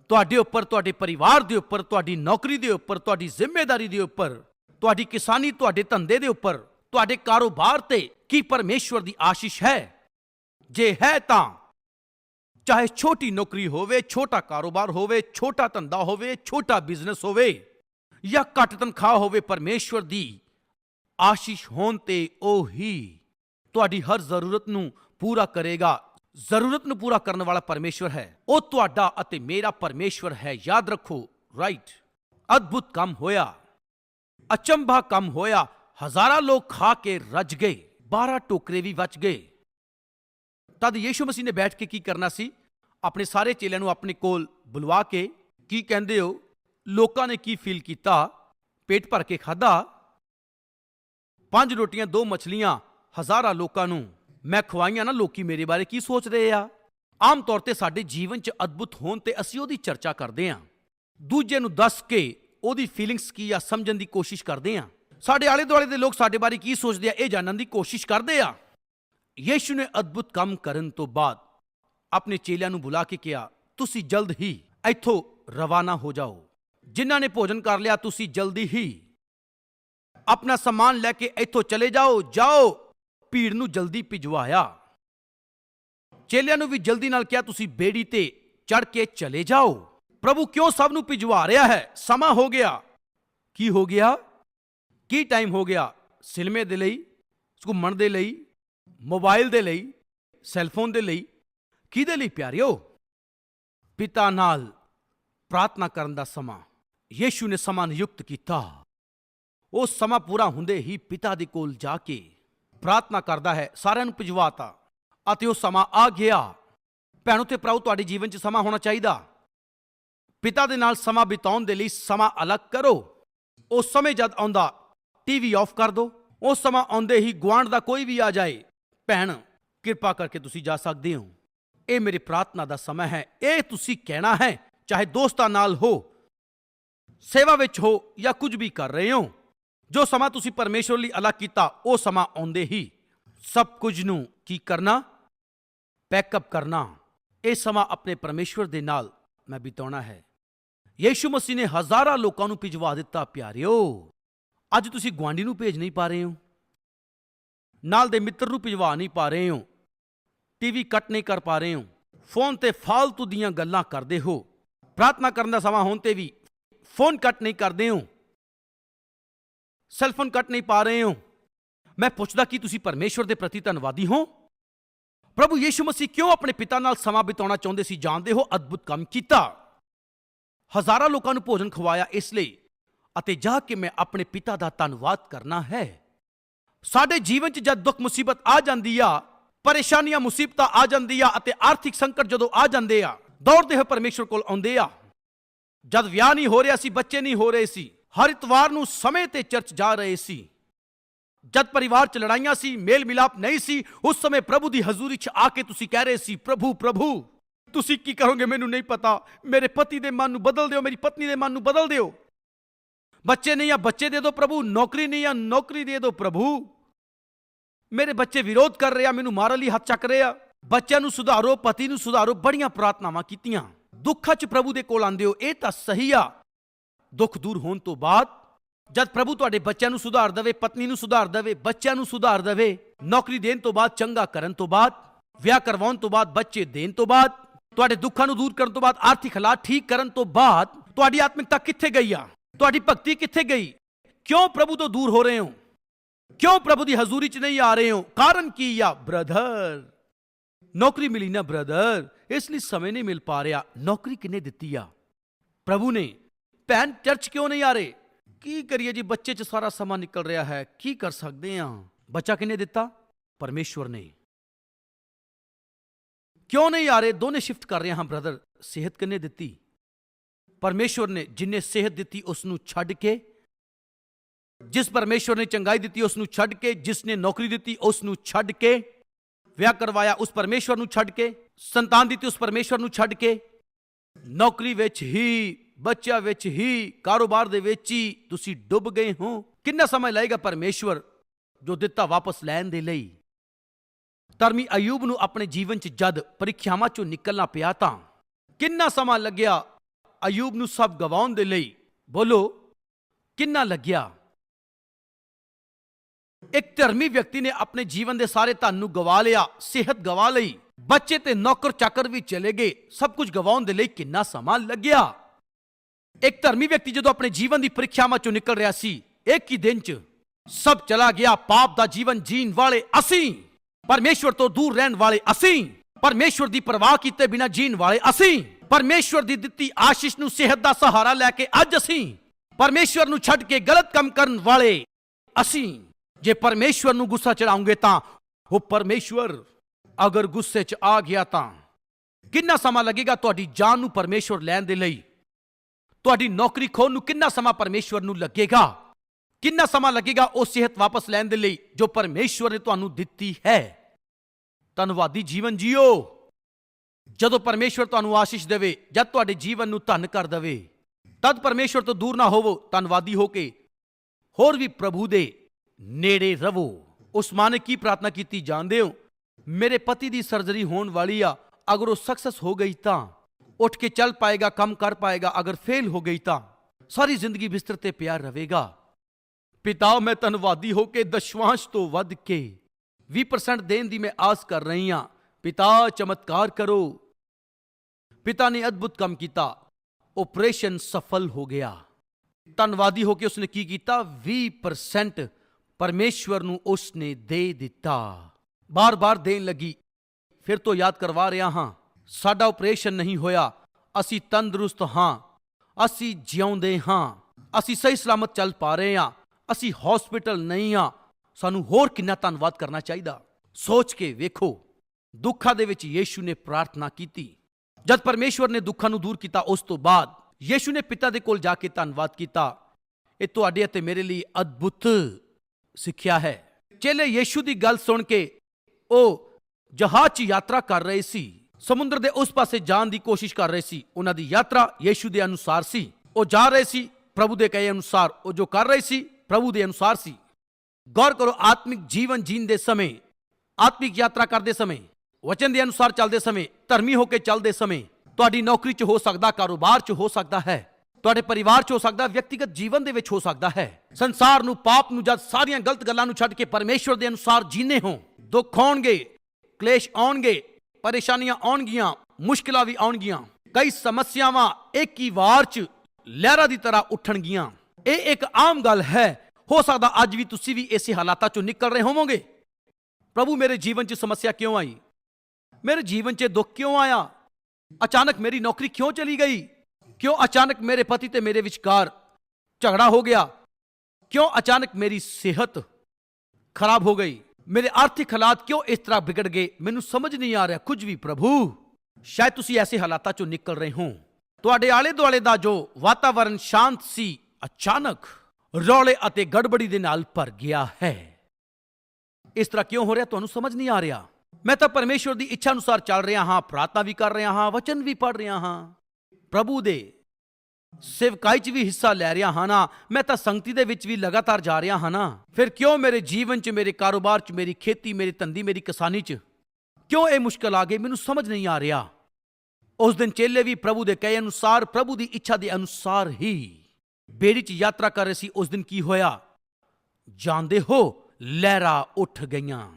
ਤੁਹਾਡੇ ਉੱਪਰ, ਤੁਹਾਡੇ ਪਰਿਵਾਰ ਦੇ ਉੱਪਰ, ਤੁਹਾਡੀ ਨੌਕਰੀ ਦੇ ਉੱਪਰ, ਤੁਹਾਡੀ ਜ਼ਿੰਮੇਵਾਰੀ ਦੇ ਉੱਪਰ, ਤੁਹਾਡੀ ਕਿਸਾਨੀ ਤੁਹਾਡੇ ਧੰਦੇ ਦੇ ਉੱਪਰ ਤੁਹਾਡੇ ਕਾਰੋਬਾਰ ਤੇ ਕੀ ਪਰਮੇਸ਼ਵਰ ਦੀ ਆਸ਼ੀਸ਼ ਹੈ? ਜੇ ਹੈ ਤਾਂ, ਚਾਹੇ ਛੋਟੀ ਨੌਕਰੀ ਹੋਵੇ, ਛੋਟਾ ਕਾਰੋਬਾਰ ਹੋਵੇ, ਛੋਟਾ ਧੰਦਾ ਹੋਵੇ, ਛੋਟਾ ਬਿਜ਼ਨਸ ਹੋਵੇ, ਜਾਂ ਘੱਟ ਤਨਖਾਹ ਹੋਵੇ, ਪਰਮੇਸ਼ਵਰ ਦੀ ਆਸ਼ੀਸ਼ ਹੋਣ ਤੇ ਉਹ ਹੀ ਤੁਹਾਡੀ ਹਰ ਜ਼ਰੂਰਤ ਨੂੰ ਪੂਰਾ ਕਰੇਗਾ। ਜ਼ਰੂਰਤ ਨੂੰ ਪੂਰਾ ਕਰਨ ਵਾਲਾ ਪਰਮੇਸ਼ਵਰ ਹੈ। ਉਹ ਤੁਹਾਡਾ ਅਤੇ ਮੇਰਾ ਪਰਮੇਸ਼ਵਰ ਹੈ। ਯਾਦ ਰੱਖੋ ਰਾਈਟ ਅਦਭੁਤ ਕੰਮ ਹੋਇਆ, ਅਚੰਭਾ ਕੰਮ ਹੋਇਆ ਹਜ਼ਾਰਾਂ ਲੋਕ ਖਾ ਕੇ ਰੱਜ ਗਏ 12 ਟੋਕਰੇ ਵੀ ਬਚ ਗਏ। ਤਦ ਯੀਸ਼ੂ ਮਸੀਹ ਨੇ ਬੈਠ ਕੇ ਕੀ ਕਰਨਾ ਸੀ? ਆਪਣੇ ਸਾਰੇ ਚੇਲਿਆਂ ਨੂੰ ਆਪਣੇ ਕੋਲ ਬੁਲਵਾ ਕੇ ਕੀ ਕਹਿੰਦੇ ਹੋ? ਲੋਕਾਂ ਨੇ ਕੀ ਫੀਲ ਕੀਤਾ? ਪੇਟ ਭਰ ਕੇ ਖਾਦਾ ਪੰਜ ਰੋਟੀਆਂ, ਦੋ ਮੱਛਲੀਆਂ, ਹਜ਼ਾਰਾਂ ਲੋਕਾਂ ਨੂੰ। ਮੈਂ ਖਵਾਈਆਂ ਨਾ ਲੋਕੀ ਮੇਰੇ ਬਾਰੇ ਕੀ ਸੋਚ ਰਹੇ ਆ? ਆਮ ਤੌਰ ਤੇ ਸਾਡੇ ਜੀਵਨ 'ਚ ਅਦਭੁਤ ਹੋਣ ਤੇ ਅਸੀਂ ਉਹਦੀ ਚਰਚਾ ਕਰਦੇ ਆਂ। ਦੂਜੇ ਨੂੰ ਦੱਸ ਕੇ ਉਹਦੀ ਫੀਲਿੰਗਸ ਕੀ ਆ, ਸਮਝਣ ਦੀ ਕੋਸ਼ਿਸ਼ ਕਰਦੇ ਆਂ। ਸਾਡੇ ਆਲੇ ਦੁਆਲੇ ਦੇ ਲੋਕ ਸਾਡੇ ਬਾਰੇ ਕੀ ਸੋਚਦੇ ਆ? ਇਹ ਜਾਣਨ ਦੀ ਕੋਸ਼ਿਸ਼ ਕਰਦੇ ਆ। ਯੀਸ਼ੂ ਨੇ ਅਦਭੁਤ ਕੰਮ ਕਰਨ ਤੋਂ ਬਾਅਦ ਆਪਣੇ ਚੇਲਿਆਂ ਨੂੰ ਬੁਲਾ ਕੇ ਕਿਹਾ, ਤੁਸੀਂ ਜਲਦ ਹੀ ਇੱਥੋਂ ਰਵਾਨਾ ਹੋ ਜਾਓ। ਜਿਨ੍ਹਾਂ ਨੇ ਭੋਜਨ ਕਰ ਲਿਆ, ਤੁਸੀਂ ਜਲਦੀ ਹੀ ਆਪਣਾ ਸਮਾਨ ਲੈ ਕੇ ਇੱਥੋਂ ਚਲੇ ਜਾਓ। ਜਾਓ, ਭੀੜ ਨੂੰ ਜਲਦੀ ਭਿਜਵਾਇਆ। ਚੇਲਿਆਂ ਨੂੰ ਵੀ ਜਲਦੀ ਨਾਲ ਕਿਹਾ, ਤੁਸੀਂ ਬੇੜੀ ਤੇ ਚੜ ਕੇ ਚਲੇ ਜਾਓ। ਪ੍ਰਭੂ ਕਿਉਂ ਸਭ ਨੂੰ ਭਿਜਵਾ ਰਿਹਾ ਹੈ? ਸਮਾਂ ਹੋ ਗਿਆ। ਕੀ ਹੋ ਗਿਆ? ਕੀ ਟਾਈਮ ਹੋ ਗਿਆ ਸਿਨੇਮੇ ਦੇ ਲਈ, ਘੁੰਮਣ ਦੇ ਲਈ, ਮੋਬਾਈਲ ਦੇ ਲਈ ਸੈੱਲਫੋਨ ਦੇ ਲਈ? ਕਿਹਦੇ ਲਈ ਪਿਆਰਿਓ? ਪਿਤਾ ਨਾਲ ਪ੍ਰਾਰਥਨਾ ਕਰਨ ਦਾ ਸਮਾਂ। ਯੀਸ਼ੂ ਨੇ ਸਮਾਂ ਨਿਯੁਕਤ ਕੀਤਾ। ਉਹ ਸਮਾਂ ਪੂਰਾ ਹੁੰਦੇ ਹੀ ਪਿਤਾ ਦੇ ਕੋਲ ਜਾ ਕੇ ਪ੍ਰਾਰਥਨਾ ਕਰਦਾ ਹੈ, ਸਾਰਿਆਂ ਨੂੰ ਭਿਜਵਾਤਾ ਅਤੇ ਉਹ ਸਮਾਂ ਆ ਗਿਆ। ਭੈਣੋ ਤੇ ਭਰਾਓ, ਤੁਹਾਡੇ ਜੀਵਨ 'ਚ ਸਮਾਂ ਹੋਣਾ ਚਾਹੀਦਾ। ਪਿਤਾ ਦੇ ਨਾਲ ਸਮਾਂ ਬਿਤਾਉਣ ਦੇ ਲਈ ਸਮਾਂ ਅਲੱਗ ਕਰੋ। ਉਸ ਸਮੇਂ ਜਦ ਆਉਂਦਾ ਟੀਵੀ ਆਫ ਕਰ ਦਿਓ ਉਸ ਸਮਾਂ ਆਉਂਦੇ ਹੀ ਗੁਆਂਢ ਦਾ ਕੋਈ ਵੀ ਆ ਜਾਏ। ਭੈਣ, ਕਿਰਪਾ ਕਰਕੇ ਤੁਸੀਂ ਜਾ ਸਕਦੇ ਹੋ। ਇਹ ਮੇਰੀ ਪ੍ਰਾਰਥਨਾ ਦਾ ਸਮਾਂ ਹੈ। ਇਹ ਤੁਸੀਂ ਕਹਿਣਾ ਹੈ, ਚਾਹੇ ਦੋਸਤਾਂ ਨਾਲ ਹੋ, ਸੇਵਾ ਵਿੱਚ ਹੋ ਜਾਂ ਕੁਝ ਵੀ ਕਰ ਰਹੇ ਹੋ। ਜੋ ਸਮਾਂ ਤੁਸੀਂ ਪਰਮੇਸ਼ਵਰ ਲਈ ਅਲੱਗ ਕੀਤਾ, ਉਹ ਸਮਾਂ ਆਉਂਦੇ ਹੀ ਸਭ ਕੁਝ ਨੂੰ ਕੀ ਕਰਨਾ? ਪੈਕਅਪ ਕਰਨਾ। ਇਹ ਸਮਾਂ ਆਪਣੇ ਪਰਮੇਸ਼ਵਰ ਦੇ ਨਾਲ ਮੈਂ ਬਿਤਾਉਣਾ ਹੈ। ਯੀਸ਼ੂ ਮਸੀਹ ਨੇ ਹਜ਼ਾਰਾਂ ਲੋਕਾਂ ਨੂੰ ਭਿਜਵਾ ਦਿੱਤਾ, ਪਿਆਰਿਓ। ਅੱਜ ਤੁਸੀਂ ਗੁਆਂਢੀ ਨੂੰ ਭੇਜ ਨਹੀਂ ਪਾ ਰਹੇ ਹੋ। ਨਾਲ ਦੇ ਮਿੱਤਰ ਨੂੰ ਭਿਜਵਾ ਨਹੀਂ ਪਾ ਰਹੇ ਹੋ। ਟੀਵੀ ਕੱਟ ਨਹੀਂ ਕਰ ਪਾ ਰਹੇ ਹੋ। ਫੋਨ ਤੇ ਫਾਲਤੂ ਦੀਆਂ ਗੱਲਾਂ ਕਰਦੇ ਹੋ। ਪ੍ਰਾਰਥਨਾ ਕਰਨ ਦਾ ਸਮਾਂ ਹੋਣ ਤੇ ਵੀ ਫੋਨ ਕੱਟ ਨਹੀਂ ਕਰਦੇ ਹੋ। ਸੈਲਫੋਨ ਕੱਟ ਨਹੀਂ ਪਾ ਰਹੇ ਹੋ। ਮੈਂ ਪੁੱਛਦਾ ਕਿ ਤੁਸੀਂ ਪਰਮੇਸ਼ਵਰ ਦੇ ਪ੍ਰਤੀ ਧੰਨਵਾਦੀ ਹੋ? ਪ੍ਰਭੂ ਯੀਸ਼ੂ ਮਸੀਹ ਕਿਉਂ ਆਪਣੇ ਪਿਤਾ ਨਾਲ ਸਮਾਂ ਬਿਤਾਉਣਾ ਚਾਹੁੰਦੇ ਸੀ? ਜਾਣਦੇ ਹੋ, ਅਦਭੁਤ ਕੰਮ ਕੀਤਾ। ਹਜ਼ਾਰਾਂ ਲੋਕਾਂ ਨੂੰ ਭੋਜਨ ਖਵਾਇਆ ਇਸ ਲਈ। ਅਤੇ ਜਾ ਕੇ ਮੈਂ ਆਪਣੇ ਪਿਤਾ ਦਾ ਧੰਨਵਾਦ ਕਰਨਾ ਹੈ। ਸਾਡੇ ਜੀਵਨ 'ਚ ਜਦ ਦੁੱਖ ਮੁਸੀਬਤ ਆ ਜਾਂਦੀ ਆ, ਪਰੇਸ਼ਾਨੀਆਂ, ਮੁਸੀਬਤਾਂ ਆ ਜਾਂਦੀ ਆ ਅਤੇ ਆਰਥਿਕ ਸੰਕਟ ਜਦੋਂ ਆ ਜਾਂਦੇ ਆ, ਦੌੜਦੇ ਹੋਏ ਪਰਮੇਸ਼ਵਰ ਕੋਲ ਆਉਂਦੇ ਆ। ਜਦ ਵਿਆਹ ਨਹੀਂ ਹੋ ਰਿਹਾ ਸੀ, ਬੱਚੇ ਨਹੀਂ ਹੋ ਰਹੇ ਸੀ, ਹਰ ਇਤਵਾਰ ਨੂੰ ਸਮੇਂ ਤੇ ਚਰਚ ਜਾ ਰਹੇ ਸੀ। ਜਦ ਪਰਿਵਾਰ 'ਚ ਲੜਾਈਆਂ ਸੀ ਮੇਲ ਮਿਲਾਪ ਨਹੀਂ ਸੀ, ਉਸ ਸਮੇਂ ਪ੍ਰਭੂ ਦੀ ਹਜ਼ੂਰੀ 'ਚ ਆ ਕੇ ਤੁਸੀਂ ਕਹਿ ਰਹੇ ਸੀ, ਪ੍ਰਭੂ ਪ੍ਰਭੂ, ਤੁਸੀਂ ਕੀ ਕਰੋਗੇ ਮੈਨੂੰ ਨਹੀਂ ਪਤਾ। ਮੇਰੇ ਪਤੀ ਦੇ ਮਨ ਨੂੰ ਬਦਲ ਦਿਓ, ਮੇਰੀ ਪਤਨੀ ਦੇ ਮਨ ਨੂੰ ਬਦਲ ਦਿਓ। ਬੱਚੇ ਨਹੀਂ ਆ, ਬੱਚੇ ਦੇ ਦਿਓ ਪ੍ਰਭੂ, ਨੌਕਰੀ ਨਹੀਂ ਆ, ਨੌਕਰੀ ਦੇ ਦਿਓ ਪ੍ਰਭੂ। ਮੇਰੇ ਬੱਚੇ ਵਿਰੋਧ ਕਰ ਰਹੇ ਆ, ਮੈਨੂੰ ਮਾਰਨ ਲਈ ਹੱਥ ਚੱਕ ਰਹੇ ਆ। ਬੱਚਿਆਂ ਨੂੰ ਸੁਧਾਰੋ, ਪਤੀ ਨੂੰ ਸੁਧਾਰੋ, ਬੜੀਆਂ ਪ੍ਰਾਰਥਨਾਵਾਂ ਕੀਤੀਆਂ। ਦੁੱਖਾਂ 'ਚ ਪ੍ਰਭੂ ਦੇ ਕੋਲ ਆਂਦੇ ਹੋ, ਇਹ ਤਾਂ ਸਹੀ ਆ। ਦੁੱਖ ਦੂਰ ਹੋਣ ਤੋਂ ਬਾਅਦ ਜਦ ਪ੍ਰਭੂ ਤੁਹਾਡੇ ਬੱਚਿਆਂ ਨੂੰ ਸੁਧਾਰ ਦੇਵੇ, ਪਤਨੀ ਨੂੰ ਸੁਧਾਰ ਦੇਵੇ, ਬੱਚਿਆਂ ਨੂੰ ਸੁਧਾਰ ਦੇਵੇ, ਨੌਕਰੀ ਦੇਣ ਤੋਂ ਬਾਅਦ, ਚੰਗਾ ਕਰਨ ਤੋਂ ਬਾਅਦ, ਵਿਆਹ ਕਰਵਾਉਣ ਤੋਂ ਬਾਅਦ, ਬੱਚੇ ਦੇਣ ਤੋਂ ਬਾਅਦ, ਤੁਹਾਡੇ ਦੁੱਖਾਂ ਨੂੰ ਦੂਰ ਕਰਨ ਤੋਂ ਬਾਅਦ, ਆਰਥਿਕ ਹਾਲਾਤ ਠੀਕ ਕਰਨ ਤੋਂ ਬਾਅਦ, ਤੁਹਾਡੀ ਆਤਮਿਕਤਾ ਕਿੱਥੇ ਗਈ ਆ? ਤੁਹਾਡੀ ਭਗਤੀ ਕਿੱਥੇ ਗਈ? ਕਿਉਂ ਪ੍ਰਭੂ ਤੋਂ ਦੂਰ ਹੋ ਰਹੇ ਹੋ? ਕਿਉਂ ਪ੍ਰਭੂ ਦੀ ਹਜ਼ੂਰੀ 'ਚ ਨਹੀਂ ਆ ਰਹੇ ਹੋ? ਕਾਰਨ ਕੀ ਆ ਬ੍ਰਦਰ ਨੌਕਰੀ ਮਿਲੀ ਨਾ ਬ੍ਰਦਰ ਇਸ ਲਈ ਸਮੇਂ ਨਹੀਂ ਮਿਲ ਪਾ ਰਿਹਾ। ਨੌਕਰੀ ਕਿੰਨੇ ਦਿੱਤੀ ਆ? ਪ੍ਰਭੂ ਨੇ, ਭੈਣ ਚਰਚ ਕਿਉਂ ਨਹੀਂ ਆ ਰਹੇ? ਕੀ ਕਰੀਏ ਜੀ, ਬੱਚੇ 'ਚ ਸਾਰਾ ਸਮਾਂ ਨਿਕਲ ਰਿਹਾ ਹੈ। ਕੀ ਕਰ ਸਕਦੇ ਆ? ਬੱਚਾ ਕਿੰਨੇ ਦਿੱਤਾ? ਪਰਮੇਸ਼ਵਰ ਨੇ। ਕਿਉਂ ਨਹੀਂ ਆ ਰਹੇ? ਦੋਨੇ ਸ਼ਿਫਟ ਕਰ ਰਹੇ ਹਾਂ ਬ੍ਰਦਰ ਸਿਹਤ ਕਿੰਨੇ ਦਿੱਤੀ? ਪਰਮੇਸ਼ਵਰ ਨੇ ਜਿੰਨੇ ਸਿਹਤ ਦਿੱਤੀ ਉਸ ਨੂੰ ਛੱਡ ਕੇ, ਜਿਸ ਪਰਮੇਸ਼ਵਰ ਨੇ ਚੰਗਾਈ ਦਿੱਤੀ ਉਸ ਨੂੰ ਛੱਡ ਕੇ, ਜਿਸ ਨੇ ਨੌਕਰੀ ਦਿੱਤੀ ਉਸ ਨੂੰ ਛੱਡ ਕੇ, ਵਿਆਹ ਕਰਵਾਇਆ ਉਸ ਪਰਮੇਸ਼ਵਰ ਨੂੰ ਛੱਡ ਕੇ, ਸੰਤਾਨ ਦਿੱਤੀ ਉਸ ਪਰਮੇਸ਼ਵਰ ਨੂੰ ਛੱਡ ਕੇ, ਨੌਕਰੀ ਵਿੱਚ ਹੀ, ਬੱਚਿਆਂ ਵਿੱਚ ਹੀ, ਕਾਰੋਬਾਰ ਦੇ ਵਿੱਚ ਹੀ ਤੁਸੀਂ ਡੁੱਬ ਗਏ ਹੋ। ਕਿੰਨਾ ਸਮਾਂ ਲਾਏਗਾ ਪਰਮੇਸ਼ਵਰ ਜੋ ਦਿੱਤਾ ਵਾਪਸ ਲੈਣ ਦੇ ਲਈ? ਧਰਮੀ ਅਯੂਬ ਨੂੰ ਆਪਣੇ ਜੀਵਨ 'ਚ ਜਦ ਪ੍ਰੀਖਿਆਵਾਂ 'ਚੋਂ ਨਿਕਲਣਾ ਪਿਆ ਤਾਂ ਕਿੰਨਾ ਸਮਾਂ ਲੱਗਿਆ ਅਯੂਬ ਨੂੰ ਸਭ ਗਵਾਉਣ ਦੇ ਲਈ ਬੋਲੋ, ਕਿੰਨਾ ਲੱਗਿਆ? ਇੱਕ ਧਰਮੀ ਵਿਅਕਤੀ ਨੇ ਆਪਣੇ ਜੀਵਨ ਦੇ ਸਾਰੇ ਧਨ ਨੂੰ ਗਵਾ ਲਿਆ, ਸਿਹਤ ਗਵਾ ਲਈ, ਬੱਚੇ ਤੇ ਨੌਕਰ ਚਾਕਰ ਵੀ ਚਲੇ ਗਏ, ਸਭ ਕੁਝ ਗਵਾਉਣ ਦੇ ਲਈ ਕਿੰਨਾ ਸਮਾਂ ਲੱਗਿਆ? ਇੱਕ ਧਰਮੀ ਵਿਅਕਤੀ ਜਦੋਂ ਆਪਣੇ ਜੀਵਨ ਦੀ ਪ੍ਰੀਖਿਆਵਾਂ ਚੋਂ ਨਿਕਲ ਰਿਹਾ ਸੀ, ਇੱਕ ਹੀ ਦਿਨ 'ਚ ਸਭ ਚਲਾ ਗਿਆ, ਪਾਪ ਦਾ ਜੀਵਨ ਜੀਣ ਵਾਲੇ ਅਸੀਂ, ਪਰਮੇਸ਼ਵਰ ਤੋਂ ਦੂਰ ਰਹਿਣ ਵਾਲੇ ਅਸੀਂ, ਪਰਮੇਸ਼ਵਰ ਦੀ ਪਰਵਾਹ ਕੀਤੇ ਬਿਨਾ ਜੀਣ ਵਾਲੇ ਅਸੀਂ। ਪਰਮੇਸ਼ਵਰ ਦੀ ਦਿੱਤੀ ਆਸ਼ੀਸ਼ ਨੂੰ ਸਿਹਤ ਦਾ ਸਹਾਰਾ ਲੈ ਕੇ ਅੱਜ ਅਸੀਂ ਪਰਮੇਸ਼ਵਰ ਨੂੰ ਛੱਡ ਕੇ ਗਲਤ ਕੰਮ ਕਰਨ ਵਾਲੇ ਅਸੀਂ। ਜੇ ਪਰਮੇਸ਼ਵਰ ਨੂੰ ਗੁੱਸਾ ਚੜਾਉਂਗੇ ਤਾਂ, ਉਹ ਪਰਮੇਸ਼ਵਰ ਅਗਰ ਗੁੱਸੇ 'ਚ ਆ ਗਿਆ ਤਾਂ। ਕਿੰਨਾ ਸਮਾਂ ਲੱਗੇਗਾ ਤੁਹਾਡੀ ਜਾਨ ਨੂੰ ਪਰਮੇਸ਼ਵਰ ਲੈਣ ਦੇ ਲਈ? ਤੁਹਾਡੀ ਨੌਕਰੀ ਖੋਣ ਨੂੰ ਕਿੰਨਾ ਸਮਾਂ ਪਰਮੇਸ਼ਵਰ ਨੂੰ ਲੱਗੇਗਾ? ਕਿੰਨਾ ਸਮਾਂ ਲੱਗੇਗਾ ਉਹ ਸਿਹਤ ਵਾਪਸ ਲੈਣ ਦੇ ਲਈ ਜੋ ਪਰਮੇਸ਼ਵਰ ਨੇ ਤੁਹਾਨੂੰ ਦਿੱਤੀ ਹੈ? ਧੰਨਵਾਦੀ ਜੀਵਨ ਜੀਓ। ਜਦੋਂ ਪਰਮੇਸ਼ਵਰ ਤੁਹਾਨੂੰ ਆਸ਼ੀਸ਼ ਦੇਵੇ, ਜਦ ਤੁਹਾਡੇ ਜੀਵਨ ਨੂੰ ਧਨ ਕਰ ਦੇਵੇ, ਤਦ ਪਰਮੇਸ਼ਵਰ ਤੋਂ ਦੂਰ ਨਾ ਹੋਵੋ, ਧੰਨਵਾਦੀ ਹੋ ਕੇ ਹੋਰ ਵੀ ਪ੍ਰਭੂ ਦੇ ਨੇੜੇ ਰਵੋ। ਉਸ ਮਾਂ ਨੇ ਕੀ ਪ੍ਰਾਰਥਨਾ ਕੀਤੀ ਜਾਣਦੇ ਹੋ? ਮੇਰੇ ਪਤੀ ਦੀ ਸਰਜਰੀ ਹੋਣ ਵਾਲੀ ਆ, ਅਗਰ ਉਹ ਸਕਸੈਸ ਹੋ ਗਈ ਤਾਂ। ਉੱਠ ਕੇ ਚੱਲ ਪਾਏਗਾ, ਕੰਮ ਕਰ ਪਾਏਗਾ, ਅਗਰ ਫੇਲ ਹੋ ਗਈ ਤਾਂ। ਸਾਰੀ ਜ਼ਿੰਦਗੀ ਬਿਸਤਰ ਤੇ ਪਿਆਰ ਰਹੇਗਾ। ਪਿਤਾ ਮੈਂ ਧੰਨਵਾਦੀ ਹੋ ਕੇ ਦਸ਼ਵਾਂਸ਼ ਤੋਂ ਵੱਧ ਕੇ 20% ਦੇਣ ਦੀ ਮੈਂ ਆਸ ਕਰ ਰਹੀ ਹਾਂ। ਪਿਤਾ, ਚਮਤਕਾਰ ਕਰੋ। ਪਿਤਾ ਨੇ ਅਦਭੁਤ ਕੰਮ ਕੀਤਾ। ਆਪਰੇਸ਼ਨ ਸਫਲ ਹੋ ਗਿਆ। ਧੰਨਵਾਦੀ ਹੋ ਕੇ ਉਸਨੇ ਕੀ ਕੀਤਾ? 20% ਪਰਮੇਸ਼ਵਰ ਨੂੰ ਉਸਨੇ ਦੇ ਦਿੱਤਾ। ਬਾਰ-ਬਾਰ ਦੇਣ ਲੱਗੀ। ਫਿਰ ਤੋਂ ਯਾਦ ਕਰਵਾ ਰਿਹਾ ਹਾਂ, ਸਾਡਾ ਆਪਰੇਸ਼ਨ ਨਹੀਂ ਹੋਇਆ। ਅਸੀਂ ਤੰਦਰੁਸਤ ਹਾਂ। ਅਸੀਂ ਜਿਉਂਦੇ ਹਾਂ। ਅਸੀਂ ਸਹੀ ਸਲਾਮਤ ਚੱਲ ਪਾ ਰਹੇ ਹਾਂ। ਅਸੀਂ ਹਸਪੀਟਲ ਨਹੀਂ ਹਾਂ। ਸਾਨੂੰ ਹੋਰ ਕਿੰਨਾ ਧੰਨਵਾਦ ਕਰਨਾ ਚਾਹੀਦਾ? ਸੋਚ ਕੇ ਵੇਖੋ। ਦੁੱਖਾਂ ਦੇ ਵਿੱਚ ਯੀਸ਼ੂ ਨੇ ਪ੍ਰਾਰਥਨਾ ਕੀਤੀ। ਜਦ ਪਰਮੇਸ਼ਵਰ ਨੇ ਦੁੱਖਾਂ ਨੂੰ ਦੂਰ ਕੀਤਾ, ਉਸ ਤੋਂ ਬਾਅਦ ਯੀਸ਼ੂ ਨੇ ਪਿਤਾ ਦੇ ਕੋਲ ਜਾ ਕੇ ਧੰਨਵਾਦ ਕੀਤਾ। ਇਹ ਤੁਹਾਡੇ ਅਤੇ ਮੇਰੇ ਲਈ ਅਦਭੁਤ ਸਿੱਖਿਆ ਹੈ। ਚੇਲੇ ਯੀਸ਼ੂ ਦੀ ਗੱਲ ਸੁਣ ਕੇ ਉਹ ਜਹਾਜ਼ 'ਚ ਯਾਤਰਾ ਕਰ ਰਹੇ ਸੀ। ਸਮੁੰਦਰ ਦੇ ਉਸ ਪਾਸੇ ਜਾਣ ਦੀ ਕੋਸ਼ਿਸ਼ ਕਰ ਰਹੇ ਸੀ। ਉਹਨਾਂ ਦੀ ਯਾਤਰਾ ਯੀਸ਼ੂ ਦੇ ਅਨੁਸਾਰ ਸੀ। ਉਹ ਜਾ ਰਹੇ ਸੀ, ਪ੍ਰਭੂ ਦੇ ਕਹੇ ਅਨੁਸਾਰ। ਉਹ ਜੋ ਕਰ ਰਹੇ ਸੀ, ਪ੍ਰਭੂ ਦੇ ਅਨੁਸਾਰ ਸੀ। ਗੌਰ ਕਰੋ, ਆਤਮਿਕ ਜੀਵਨ ਜੀਣ ਦੇ ਸਮੇਂ, ਆਤਮਿਕ ਯਾਤਰਾ ਕਰਦੇ ਸਮੇਂ ਵਚਨ ਦੇ ਅਨੁਸਾਰ ਚੱਲਦੇ ਸਮੇਂ ਧਰਮੀ ਹੋ ਕੇ ਚੱਲਦੇ ਸਮੇਂ ਤੁਹਾਡੀ ਨੌਕਰੀ 'ਚ ਹੋ ਸਕਦਾ ਕਾਰੋਬਾਰ 'ਚ ਹੋ ਸਕਦਾ ਹੈ ਤੁਹਾਡੇ ਪਰਿਵਾਰ 'ਚ ਹੋ ਸਕਦਾ ਵਿਅਕਤੀਗਤ ਜੀਵਨ ਦੇ ਵਿੱਚ ਹੋ ਸਕਦਾ ਹੈ ਸੰਸਾਰ ਨੂੰ ਪਾਪ ਨੂੰ ਜਦ ਸਾਰੀਆਂ ਗਲਤ ਗੱਲਾਂ ਨੂੰ ਛੱਡ ਕੇ ਪਰਮੇਸ਼ਵਰ ਦੇ ਅਨੁਸਾਰ ਜੀਨੇ ਹੋ ਦੁੱਖ ਆਉਣਗੇ ਕਲੇਸ਼ ਆਉਣਗੇ ਪਰੇਸ਼ਾਨੀਆਂ ਆਉਣਗੀਆਂ ਮੁਸ਼ਕਲਾਂ ਵੀ ਆਉਣਗੀਆਂ ਕਈ ਸਮੱਸਿਆਵਾਂ ਇੱਕ ਹੀ ਵਾਰ 'ਚ ਲਹਿਰਾਂ ਦੀ ਤਰ੍ਹਾਂ ਉੱਠਣਗੀਆਂ ਇਹ ਇੱਕ ਆਮ ਗੱਲ ਹੈ ਹੋ ਸਕਦਾ ਅੱਜ ਵੀ ਤੁਸੀਂ ਵੀ ਇਸੇ ਹਾਲਾਤਾਂ 'ਚੋਂ ਨਿਕਲ ਰਹੇ ਹੋਵੋਗੇ ਪ੍ਰਭੂ ਮੇਰੇ ਜੀਵਨ 'ਚ ਸਮੱਸਿਆ ਕਿਉਂ ਆਈ ਮੇਰੇ ਜੀਵਨ 'ਚ ਦੁੱਖ ਕਿਉਂ ਆਇਆ ਅਚਾਨਕ ਮੇਰੀ ਨੌਕਰੀ ਕਿਉਂ ਚਲੀ ਗਈ ਕਿਉਂ ਅਚਾਨਕ ਮੇਰੇ ਪਤੀ ਤੇ ਮੇਰੇ ਵਿਚਕਾਰ ਝਗੜਾ ਹੋ ਗਿਆ ਕਿਉਂ ਅਚਾਨਕ ਮੇਰੀ ਸਿਹਤ ਖਰਾਬ ਹੋ ਗਈ ਮੇਰੇ ਆਰਥਿਕ ਹਾਲਾਤ ਕਿਉਂ ਇਸ ਤਰ੍ਹਾਂ ਵਿਗੜ ਗਏ ਮੈਨੂੰ ਸਮਝ ਨਹੀਂ ਆ ਰਿਹਾ ਕੁਝ ਵੀ ਪ੍ਰਭੂ ਸ਼ਾਇਦ ਤੁਸੀਂ ਐਸੇ ਹਾਲਾਤਾਂ 'ਚੋਂ ਨਿਕਲ ਰਹੇ ਹੋ ਤੁਹਾਡੇ ਆਲੇ ਦੁਆਲੇ ਦਾ ਜੋ ਵਾਤਾਵਰਣ ਸ਼ਾਂਤ ਸੀ ਅਚਾਨਕ ਰੌਲੇ ਅਤੇ ਗੜਬੜੀ ਦੇ ਨਾਲ ਭਰ ਗਿਆ ਹੈ ਇਸ ਤਰ੍ਹਾਂ ਕਿਉਂ ਹੋ ਰਿਹਾ ਤੁਹਾਨੂੰ ਸਮਝ ਨਹੀਂ ਆ ਰਿਹਾ ਮੈਂ ਤਾਂ ਪਰਮੇਸ਼ਵਰ ਦੀ ਇੱਛਾ ਅਨੁਸਾਰ ਚੱਲ ਰਿਹਾ ਹਾਂ, ਪ੍ਰਾਰਥਨਾ ਵੀ ਕਰ ਰਿਹਾ ਹਾਂ, ਵਚਨ ਵੀ ਪੜ ਰਿਹਾ ਹਾਂ। ਪ੍ਰਭੂ ਦੇ ਸੇਵਕਾਈ 'ਚ ਵੀ ਹਿੱਸਾ ਲੈ ਰਿਹਾ ਹਾਂ ਨਾ, ਮੈਂ ਤਾਂ ਸੰਗਤੀ ਦੇ ਵਿੱਚ ਵੀ ਲਗਾਤਾਰ ਜਾ ਰਿਹਾ ਹਾਂ ਨਾ। ਫਿਰ ਕਿਉਂ ਮੇਰੇ ਜੀਵਨ 'ਚ, ਮੇਰੇ ਕਾਰੋਬਾਰ 'ਚ, ਮੇਰੀ ਖੇਤੀ, ਮੇਰੀ ਧੰਦੀ, ਮੇਰੀ ਕਿਸਾਨੀ 'ਚ? ਕਿਉਂ ਇਹ ਮੁਸ਼ਕਲ ਆ ਗਈ? ਮੈਨੂੰ ਸਮਝ ਨਹੀਂ ਆ ਰਿਹਾ। ਉਸ ਦਿਨ ਚੇਲੇ ਵੀ ਪ੍ਰਭੂ ਦੇ ਕਹੇ ਅਨੁਸਾਰ, ਪ੍ਰਭੂ ਦੀ ਇੱਛਾ ਦੇ ਅਨੁਸਾਰ ਹੀ ਬੇੜੀ 'ਚ ਯਾਤਰਾ ਕਰ ਰਹੇ ਸੀ। ਉਸ ਦਿਨ ਕੀ ਹੋਇਆ? ਜਾਂਦੇ ਹੋ, ਲਹਿਰਾ ਉੱਠ ਗਈਆਂ।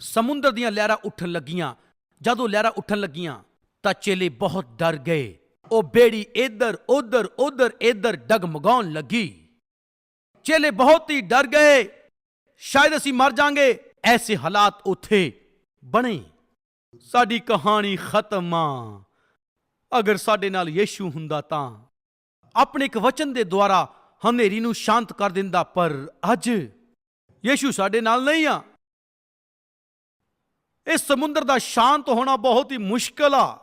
ਸਮੁੰਦਰ ਦੀਆਂ ਲਹਿਰਾਂ ਉੱਠਣ ਲੱਗੀਆਂ। ਜਦੋਂ ਲਹਿਰਾਂ ਉੱਠਣ ਲੱਗੀਆਂ, ਤਾਂ ਚੇਲੇ ਬਹੁਤ ਡਰ ਗਏ। ਉਹ ਬੇੜੀ ਇੱਧਰ ਉੱਧਰ ਉੱਧਰ ਇੱਧਰ ਡਗਮਗਾਉਣ ਲੱਗੀ। ਚੇਲੇ ਬਹੁਤ ਹੀ ਡਰ ਗਏ। ਸ਼ਾਇਦ ਅਸੀਂ ਮਰ ਜਾਾਂਗੇ। ਐਸੇ ਹਾਲਾਤ ਉੱਥੇ ਬਣੇ। ਸਾਡੀ ਕਹਾਣੀ ਖਤਮ ਆ। ਅਗਰ ਸਾਡੇ ਨਾਲ ਯੀਸ਼ੂ ਹੁੰਦਾ ਤਾਂ। ਆਪਣੇ ਇੱਕ ਵਚਨ ਦੇ ਦੁਆਰਾ ਹਨੇਰੀ ਨੂੰ ਸ਼ਾਂਤ ਕਰ ਦਿੰਦਾ, ਪਰ ਅੱਜ ਯੀਸ਼ੂ ਸਾਡੇ ਨਾਲ ਨਹੀਂ ਆ। ਇਸ ਸਮੁੰਦਰ ਦਾ ਸ਼ਾਂਤ ਹੋਣਾ ਬਹੁਤ ਹੀ ਮੁਸ਼ਕਲ ਆ।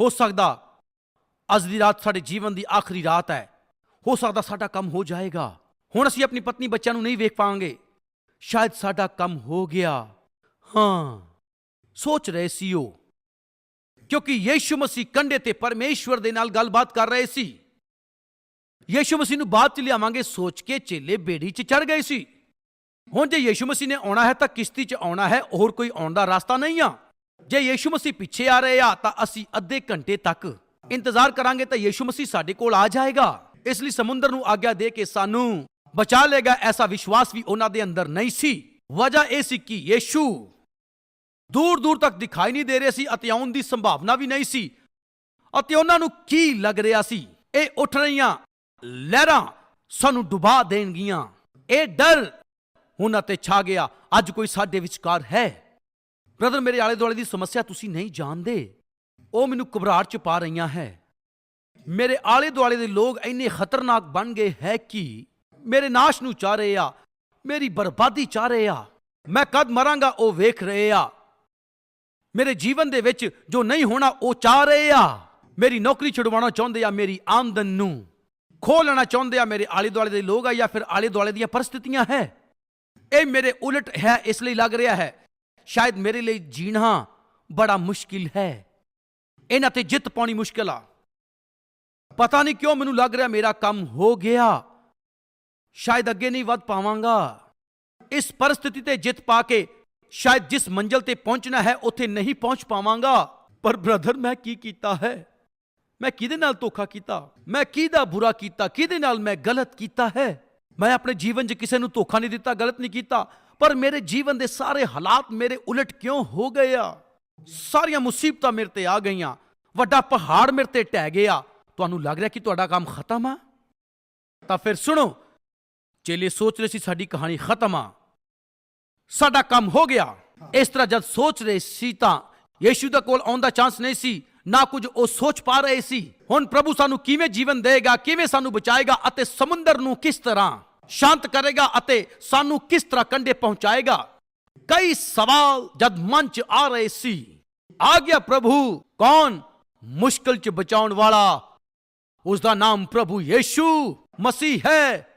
ਹੋ ਸਕਦਾ ਅੱਜ ਦੀ ਰਾਤ ਸਾਡੇ ਜੀਵਨ ਦੀ ਆਖਰੀ ਰਾਤ ਹੈ। ਹੋ ਸਕਦਾ ਸਾਡਾ ਕੰਮ ਹੋ ਜਾਏਗਾ। ਹੁਣ ਅਸੀਂ ਆਪਣੀ ਪਤਨੀ ਬੱਚਿਆਂ ਨੂੰ ਨਹੀਂ ਵੇਖ ਪਾਵਾਂਗੇ। ਸ਼ਾਇਦ ਸਾਡਾ ਕੰਮ ਹੋ ਗਿਆ। ਹਾਂ, ਸੋਚ ਰਹੇ ਸੀ ਉਹ ਕਿਉਂਕਿ ਯੀਸ਼ੂ ਮਸੀਹ ਕੰਡੇ ਤੇ ਪਰਮੇਸ਼ਵਰ ਦੇ ਨਾਲ ਗੱਲਬਾਤ ਕਰ ਰਹੇ ਸੀ। ਯੀਸ਼ੂ ਮਸੀਹ ਨੂੰ ਬਾਅਦ ਚ ਲਿਆਵਾਂਗੇ, ਸੋਚ ਕੇ ਚੇਲੇ ਬੇੜੀ 'ਚ ਚੜ ਗਏ ਸੀ। ਹੁਣ ਜੇ ਯੀਸ਼ੂ ਮਸੀਹ ਨੇ ਆਉਣਾ ਹੈ ਤਾਂ ਕਿਸ਼ਤੀ 'ਚ ਆਉਣਾ ਹੈ, ਹੋਰ ਕੋਈ ਆਉਣ ਦਾ ਰਸਤਾ ਨਹੀਂ ਆ। ਜੇ ਯੀਸ਼ੂ ਮਸੀਹ ਪਿੱਛੇ ਆ ਰਹੇ ਆ, ਤਾਂ ਅਸੀਂ ਅੱਧੇ ਘੰਟੇ ਤੱਕ ਇੰਤਜ਼ਾਰ ਕਰਾਂਗੇ ਤਾਂ ਯੀਸ਼ੂ ਮਸੀਹ ਸਾਡੇ ਕੋਲ ਆ ਜਾਏਗਾ। ਇਸ ਲਈ ਸਮੁੰਦਰ ਨੂੰ ਆਗਿਆ ਦੇ ਕੇ ਸਾਨੂੰ ਬਚਾ ਲੇਗਾ ਐਸਾ ਵਿਸ਼ਵਾਸ ਵੀ ਉਹਨਾਂ ਦੇ ਅੰਦਰ ਨਹੀਂ ਸੀ। ਵਜ੍ਹਾ ਇਹ ਸੀ ਕਿ ਯੀਸ਼ੂ ਦੂਰ ਦੂਰ ਤੱਕ ਦਿਖਾਈ ਨਹੀਂ ਦੇ ਰਹੇ ਸੀ ਅਤੇ ਆਉਣ ਦੀ ਸੰਭਾਵਨਾ ਵੀ ਨਹੀਂ ਸੀ। ਅਤੇ ਉਹਨਾਂ ਨੂੰ ਕੀ ਲੱਗ ਰਿਹਾ ਸੀ? ਇਹ ਉੱਠ ਰਹੀਆਂ ਲਹਿਰਾਂ ਸਾਨੂੰ ਡੁਬਾ ਦੇਣਗੀਆਂ। ਇਹ ਡਰ ਉਹਨਾਂ ਤੇ ਛਾ ਗਿਆ। ਅੱਜ ਕੋਈ ਸਾਡੇ ਵਿਚਕਾਰ ਹੈ? ਬ੍ਰਦਰ, ਮੇਰੇ ਆਲੇ ਦੁਆਲੇ ਦੀ ਸਮੱਸਿਆ ਤੁਸੀਂ ਨਹੀਂ ਜਾਣਦੇ। ਉਹ ਮੈਨੂੰ ਘਬਰਾਹਟ ਚ ਪਾ ਰਹੀਆਂ ਹੈ। ਮੇਰੇ ਆਲੇ ਦੁਆਲੇ ਦੇ ਲੋਕ ਇੰਨੇ ਖਤਰਨਾਕ ਬਣ ਗਏ ਹੈ ਕਿ ਮੇਰੇ ਨਾਸ਼ ਨੂੰ ਚਾਹ ਰਹੇ ਆ, ਮੇਰੀ ਬਰਬਾਦੀ ਚਾਹ ਰਹੇ ਆ, ਮੈਂ ਕਦ ਮਰਾਂਗਾ ਉਹ ਵੇਖ ਰਹੇ ਆ। ਮੇਰੇ ਜੀਵਨ ਦੇ ਵਿੱਚ ਜੋ ਨਹੀਂ ਹੋਣਾ, ਉਹ ਚਾਹ ਰਹੇ ਆ। ਮੇਰੀ ਨੌਕਰੀ ਛੁਡਵਾਉਣਾ ਚਾਹੁੰਦੇ ਆ, ਮੇਰੀ ਆਮਦਨ ਨੂੰ ਖੋਹ ਲੈਣਾ ਚਾਹੁੰਦੇ ਆ ਮੇਰੇ ਆਲੇ ਦੁਆਲੇ ਦੇ ਲੋਕ ਆ ਜਾਂ ਫਿਰ ਆਲੇ ਦੁਆਲੇ ਦੀਆਂ ਪਰਿਸਥਿਤੀਆਂ ਹੈ? ਇਹ ਮੇਰੇ ਉਲਟ ਹੈ, ਇਸ ਲਈ ਲੱਗ ਰਿਹਾ ਹੈ। ਸ਼ਾਇਦ ਮੇਰੇ ਲਈ ਜੀਣਾ ਬੜਾ ਮੁਸ਼ਕਿਲ ਹੈ। ਇਹਨਾਂ ਤੇ ਜਿੱਤ ਪਾਉਣੀ ਮੁਸ਼ਕਿਲ ਆ। ਪਤਾ ਨਹੀਂ ਕਿਉਂ ਮੈਨੂੰ ਲੱਗ ਰਿਹਾ ਮੇਰਾ ਕੰਮ ਹੋ ਗਿਆ। ਸ਼ਾਇਦ ਅੱਗੇ ਨਹੀਂ ਵੱਧ ਪਾਵਾਂਗਾ। ਇਸ ਪਰਿਸਥਿਤੀ ਤੇ ਜਿੱਤ ਪਾ ਕੇ ਸ਼ਾਇਦ ਜਿਸ ਮੰਜ਼ਲ ਤੇ ਪਹੁੰਚਣਾ ਹੈ, ਉੱਥੇ ਨਹੀਂ ਪਹੁੰਚ ਪਾਵਾਂਗਾ। ਪਰ ਬ੍ਰਦਰ, ਮੈਂ ਕੀ ਕੀਤਾ ਹੈ? ਮੈਂ ਕਿਹਦੇ ਨਾਲ ਧੋਖਾ ਕੀਤਾ? ਮੈਂ ਕਿਹਦਾ ਬੁਰਾ ਕੀਤਾ? ਕਿਹਦੇ ਨਾਲ ਮੈਂ ਗਲਤ ਕੀਤਾ ਹੈ? ਮੈਂ ਆਪਣੇ ਜੀਵਨ 'ਚ ਕਿਸੇ ਨੂੰ ਧੋਖਾ ਨਹੀਂ ਦਿੱਤਾ, ਗਲਤ ਨਹੀਂ ਕੀਤਾ, ਪਰ ਮੇਰੇ ਜੀਵਨ ਦੇ ਸਾਰੇ ਹਾਲਾਤ ਮੇਰੇ ਉਲਟ ਕਿਉਂ ਹੋ ਗਏ ਆ? ਸਾਰੀਆਂ ਮੁਸੀਬਤਾਂ ਮੇਰੇ ਤੇ ਆ ਗਈਆਂ, ਵੱਡਾ ਪਹਾੜ ਮੇਰੇ ਤੇ ਟਹਿ ਗਿਆ। ਤੁਹਾਨੂੰ ਲੱਗ ਰਿਹਾ ਕਿ ਤੁਹਾਡਾ ਕੰਮ ਖਤਮ ਆ? ਤਾਂ ਫਿਰ ਸੁਣੋ, ਚੇਲੇ ਸੋਚ ਰਹੇ ਸੀ ਸਾਡੀ ਕਹਾਣੀ ਖਤਮ ਆ। ਸਾਡਾ ਕੰਮ ਹੋ ਗਿਆ। ਇਸ ਤਰ੍ਹਾਂ ਜਦ ਸੋਚ ਰਹੇ ਸੀ ਤਾਂ ਯੇਸ਼ੂ ਦਾ ਕੋਲ ਆਉਣ ਦਾ ਚਾਂਸ ਨਹੀਂ ਸੀ। ਨਾ ਕੁਝ ਉਹ ਸੋਚ ਪਾ ਰਹੇ ਸੀ। ਹੁਣ ਪ੍ਰਭੂ ਸਾਨੂੰ ਕਿਵੇਂ ਜੀਵਨ ਦੇਗਾ ਕਿਵੇਂ ਸਾਨੂੰ ਬਚਾਏਗਾ ਅਤੇ ਸਮੁੰਦਰ ਨੂੰ ਕਿਸ ਤਰ੍ਹਾਂ ਸ਼ਾਂਤ ਕਰੇਗਾ ਅਤੇ ਸਾਨੂੰ ਕਿਸ ਤਰ੍ਹਾਂ ਕੰਢੇ ਪਹੁੰਚਾਏਗਾ? ਕਈ ਸਵਾਲ ਜਦ ਮਨ ਚ ਆ ਰਹੇ ਸੀ। ਆ ਗਿਆ ਪ੍ਰਭੂ, ਕੌਣ ਮੁਸ਼ਕਲ ਚ ਬਚਾਉਣ ਵਾਲਾ? ਉਸ ਦਾ ਨਾਮ ਪ੍ਰਭੂ ਯੀਸ਼ੂ ਮਸੀਹ ਹੈ।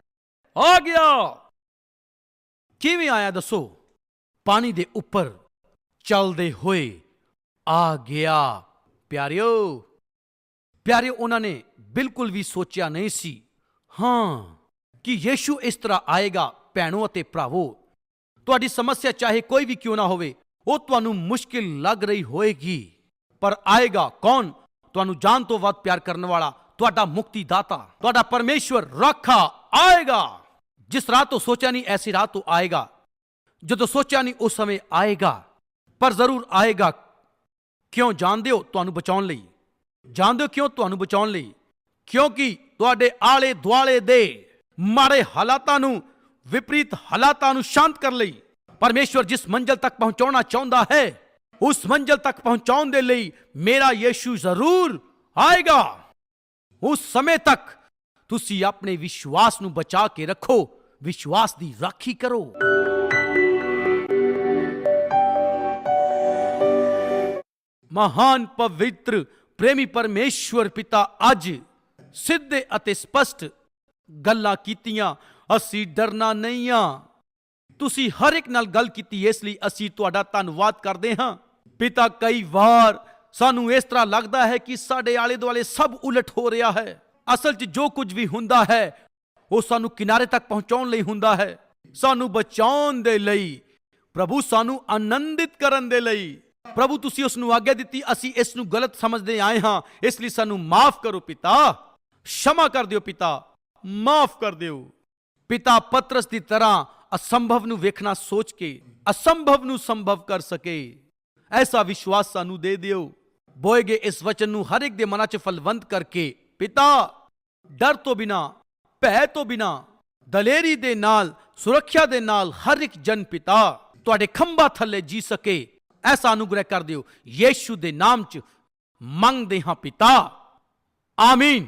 ਆ ਗਿਆ। ਕਿਵੇਂ ਆਇਆ ਦੱਸੋ? ਪਾਣੀ ਦੇ ਉੱਪਰ ਚੱਲਦੇ ਹੋਏ ਆ ਗਿਆ। ਪਿਆਰਿਓ ਪਿਆਰਿਓ ਉਹਨਾਂ ਨੇ ਬਿਲਕੁਲ ਵੀ ਸੋਚਿਆ ਨਹੀਂ ਸੀ ਹਾਂ ਕਿ ਯੀਸ਼ੂ ਇਸ ਤਰ੍ਹਾਂ ਆਏਗਾ ਭੈਣੋ ਅਤੇ ਭਰਾਵੋ ਤੁਹਾਡੀ ਸਮੱਸਿਆ ਚਾਹੇ ਕੋਈ ਵੀ ਕਿਉਂ ਨਾ ਹੋਵੇ ਉਹ ਤੁਹਾਨੂੰ ਮੁਸ਼ਕਿਲ ਲੱਗ ਰਹੀ ਹੋਏਗੀ ਪਰ ਆਏਗਾ ਕੌਣ ਤੁਹਾਨੂੰ ਜਾਨ ਤੋਂ ਵੱਧ ਪਿਆਰ ਕਰਨ ਵਾਲਾ ਤੁਹਾਡਾ ਮੁਕਤੀ ਦਾਤਾ ਤੁਹਾਡਾ ਪਰਮੇਸ਼ਵਰ ਰਾਖਾ ਆਏਗਾ ਜਿਸ ਰਾਤ ਤੋਂ ਸੋਚਿਆ ਨਹੀਂ ਐਸੀ ਰਾਤ ਤੋਂ ਆਏਗਾ ਜਦੋਂ ਸੋਚਿਆ ਨਹੀਂ ਉਸ ਸਮੇਂ ਆਏਗਾ ਪਰ ਜ਼ਰੂਰ ਆਏਗਾ ਕਿਉਂ ਜਾਣਦੇ ਹੋ ਤੁਹਾਨੂੰ ਬਚਾਉਣ ਲਈ? ਜਾਣਦੇ ਹੋ ਕਿਉਂ ਤੁਹਾਨੂੰ ਬਚਾਉਣ ਲਈ? ਕਿਉਂਕਿ ਤੁਹਾਡੇ ਆਲੇ ਦੁਆਲੇ ਦੇ ਮਾੜੇ ਹਾਲਾਤਾਂ ਨੂੰ, ਵਿਪਰੀਤ ਹਾਲਾਤਾਂ ਨੂੰ ਸ਼ਾਂਤ ਕਰਨ ਲਈ ਪਰਮੇਸ਼ਵਰ ਜਿਸ ਮੰਜ਼ਲ ਤੱਕ ਪਹੁੰਚਾਉਣਾ ਚਾਹੁੰਦਾ ਹੈ, ਉਸ ਮੰਜ਼ਲ ਤੱਕ ਪਹੁੰਚਾਉਣ ਦੇ ਲਈ ਮੇਰਾ ਯੀਸ਼ੂ ਜ਼ਰੂਰ ਆਏਗਾ। ਉਸ ਸਮੇਂ ਤੱਕ ਤੁਸੀਂ ਆਪਣੇ ਵਿਸ਼ਵਾਸ ਨੂੰ ਬਚਾ ਕੇ ਰੱਖੋ, ਵਿਸ਼ਵਾਸ ਦੀ ਰਾਖੀ ਕਰੋ। ਮਹਾਨ ਪਵਿੱਤਰ ਪ੍ਰੇਮੀ ਪਰਮੇਸ਼ਵਰ ਪਿਤਾ ਅੱਜ ਸਿੱਧੇ ਅਤੇ ਸਪਸ਼ਟ ਗੱਲਾਂ ਕੀਤੀਆਂ, ਅਸੀਂ ਡਰਨਾ ਨਹੀਂ ਆ। ਤੁਸੀਂ ਹਰ ਇੱਕ ਨਾਲ ਗੱਲ ਕੀਤੀ, ਇਸ ਲਈ ਅਸੀਂ ਤੁਹਾਡਾ ਧੰਨਵਾਦ ਕਰਦੇ ਹਾਂ। ਪਿਤਾ, ਕਈ ਵਾਰ ਸਾਨੂੰ ਇਸ ਤਰ੍ਹਾਂ ਲੱਗਦਾ ਹੈ ਕਿ ਸਾਡੇ ਆਲੇ ਦੁਆਲੇ ਸਭ ਉਲਟ ਹੋ ਰਿਹਾ ਹੈ। ਅਸਲ 'ਚ ਜੋ ਕੁਝ ਵੀ ਹੁੰਦਾ ਹੈ, ਉਹ ਸਾਨੂੰ ਕਿਨਾਰੇ ਤੱਕ ਪਹੁੰਚਾਉਣ ਲਈ ਹੁੰਦਾ ਹੈ। ਸਾਨੂੰ ਬਚਾਉਣ ਦੇ ਲਈ, ਪ੍ਰਭੂ ਸਾਨੂੰ ਆਨੰਦਿਤ ਕਰਨ ਦੇ ਲਈ। ਪ੍ਰਭੂ, ਤੁਸੀਂ ਉਸ ਨੂੰ ਆਗਿਆ ਦਿੱਤੀ, ਅਸੀਂ ਇਸ ਨੂੰ ਗਲਤ ਸਮਝਦੇ ਆਏ ਹਾਂ। ਇਸ ਲਈ ਸਾਨੂੰ ਮਾਫ ਕਰੋ ਪਿਤਾ। ਸ਼ਮਾ ਕਰ ਦਿਓ ਪਿਤਾ। ਮਾਫ ਕਰ ਦਿਓ। ਪਿਤਾ ਪਤਰਸ ਦੀ ਤਰ੍ਹਾਂ ਅਸੰਭਵ ਨੂੰ ਵੇਖਣਾ ਸੋਚ ਕੇ, ਅਸੰਭਵ ਨੂੰ ਸੰਭਵ ਕਰ ਸਕੇ। ਐਸਾ ਵਿਸ਼ਵਾਸ ਸਾਨੂੰ ਦੇ ਦਿਓ। ਬੋਏਗੇ ਇਸ ਵਚਨ ਨੂੰ ਹਰ ਇੱਕ ਦੇ ਮਨਾਂ 'ਚ ਫਲਵੰਤ ਕਰਕੇ, ਪਿਤਾ, ਡਰ ਤੋਂ ਬਿਨਾ, ਭੈ ਤੋਂ ਬਿਨਾ, ਦਲੇਰੀ ਦੇ ਨਾਲ, ਸੁਰੱਖਿਆ ਦੇ ਨਾਲ ਹਰ ਇੱਕ ਜਨ ਪਿਤਾ, ਤੁਹਾਡੇ ਖੰਭਾ ਥੱਲੇ ਜੀ ਸਕੇ। ਐਸਾ ਅਨੁਗ੍ਰਹਿ ਕਰ ਦਿਓ। ਯੀਸ਼ੂ ਦੇ ਨਾਮ 'ਚ ਮੰਗਦੇ ਹਾਂ ਪਿਤਾ। ਆਮੀਨ।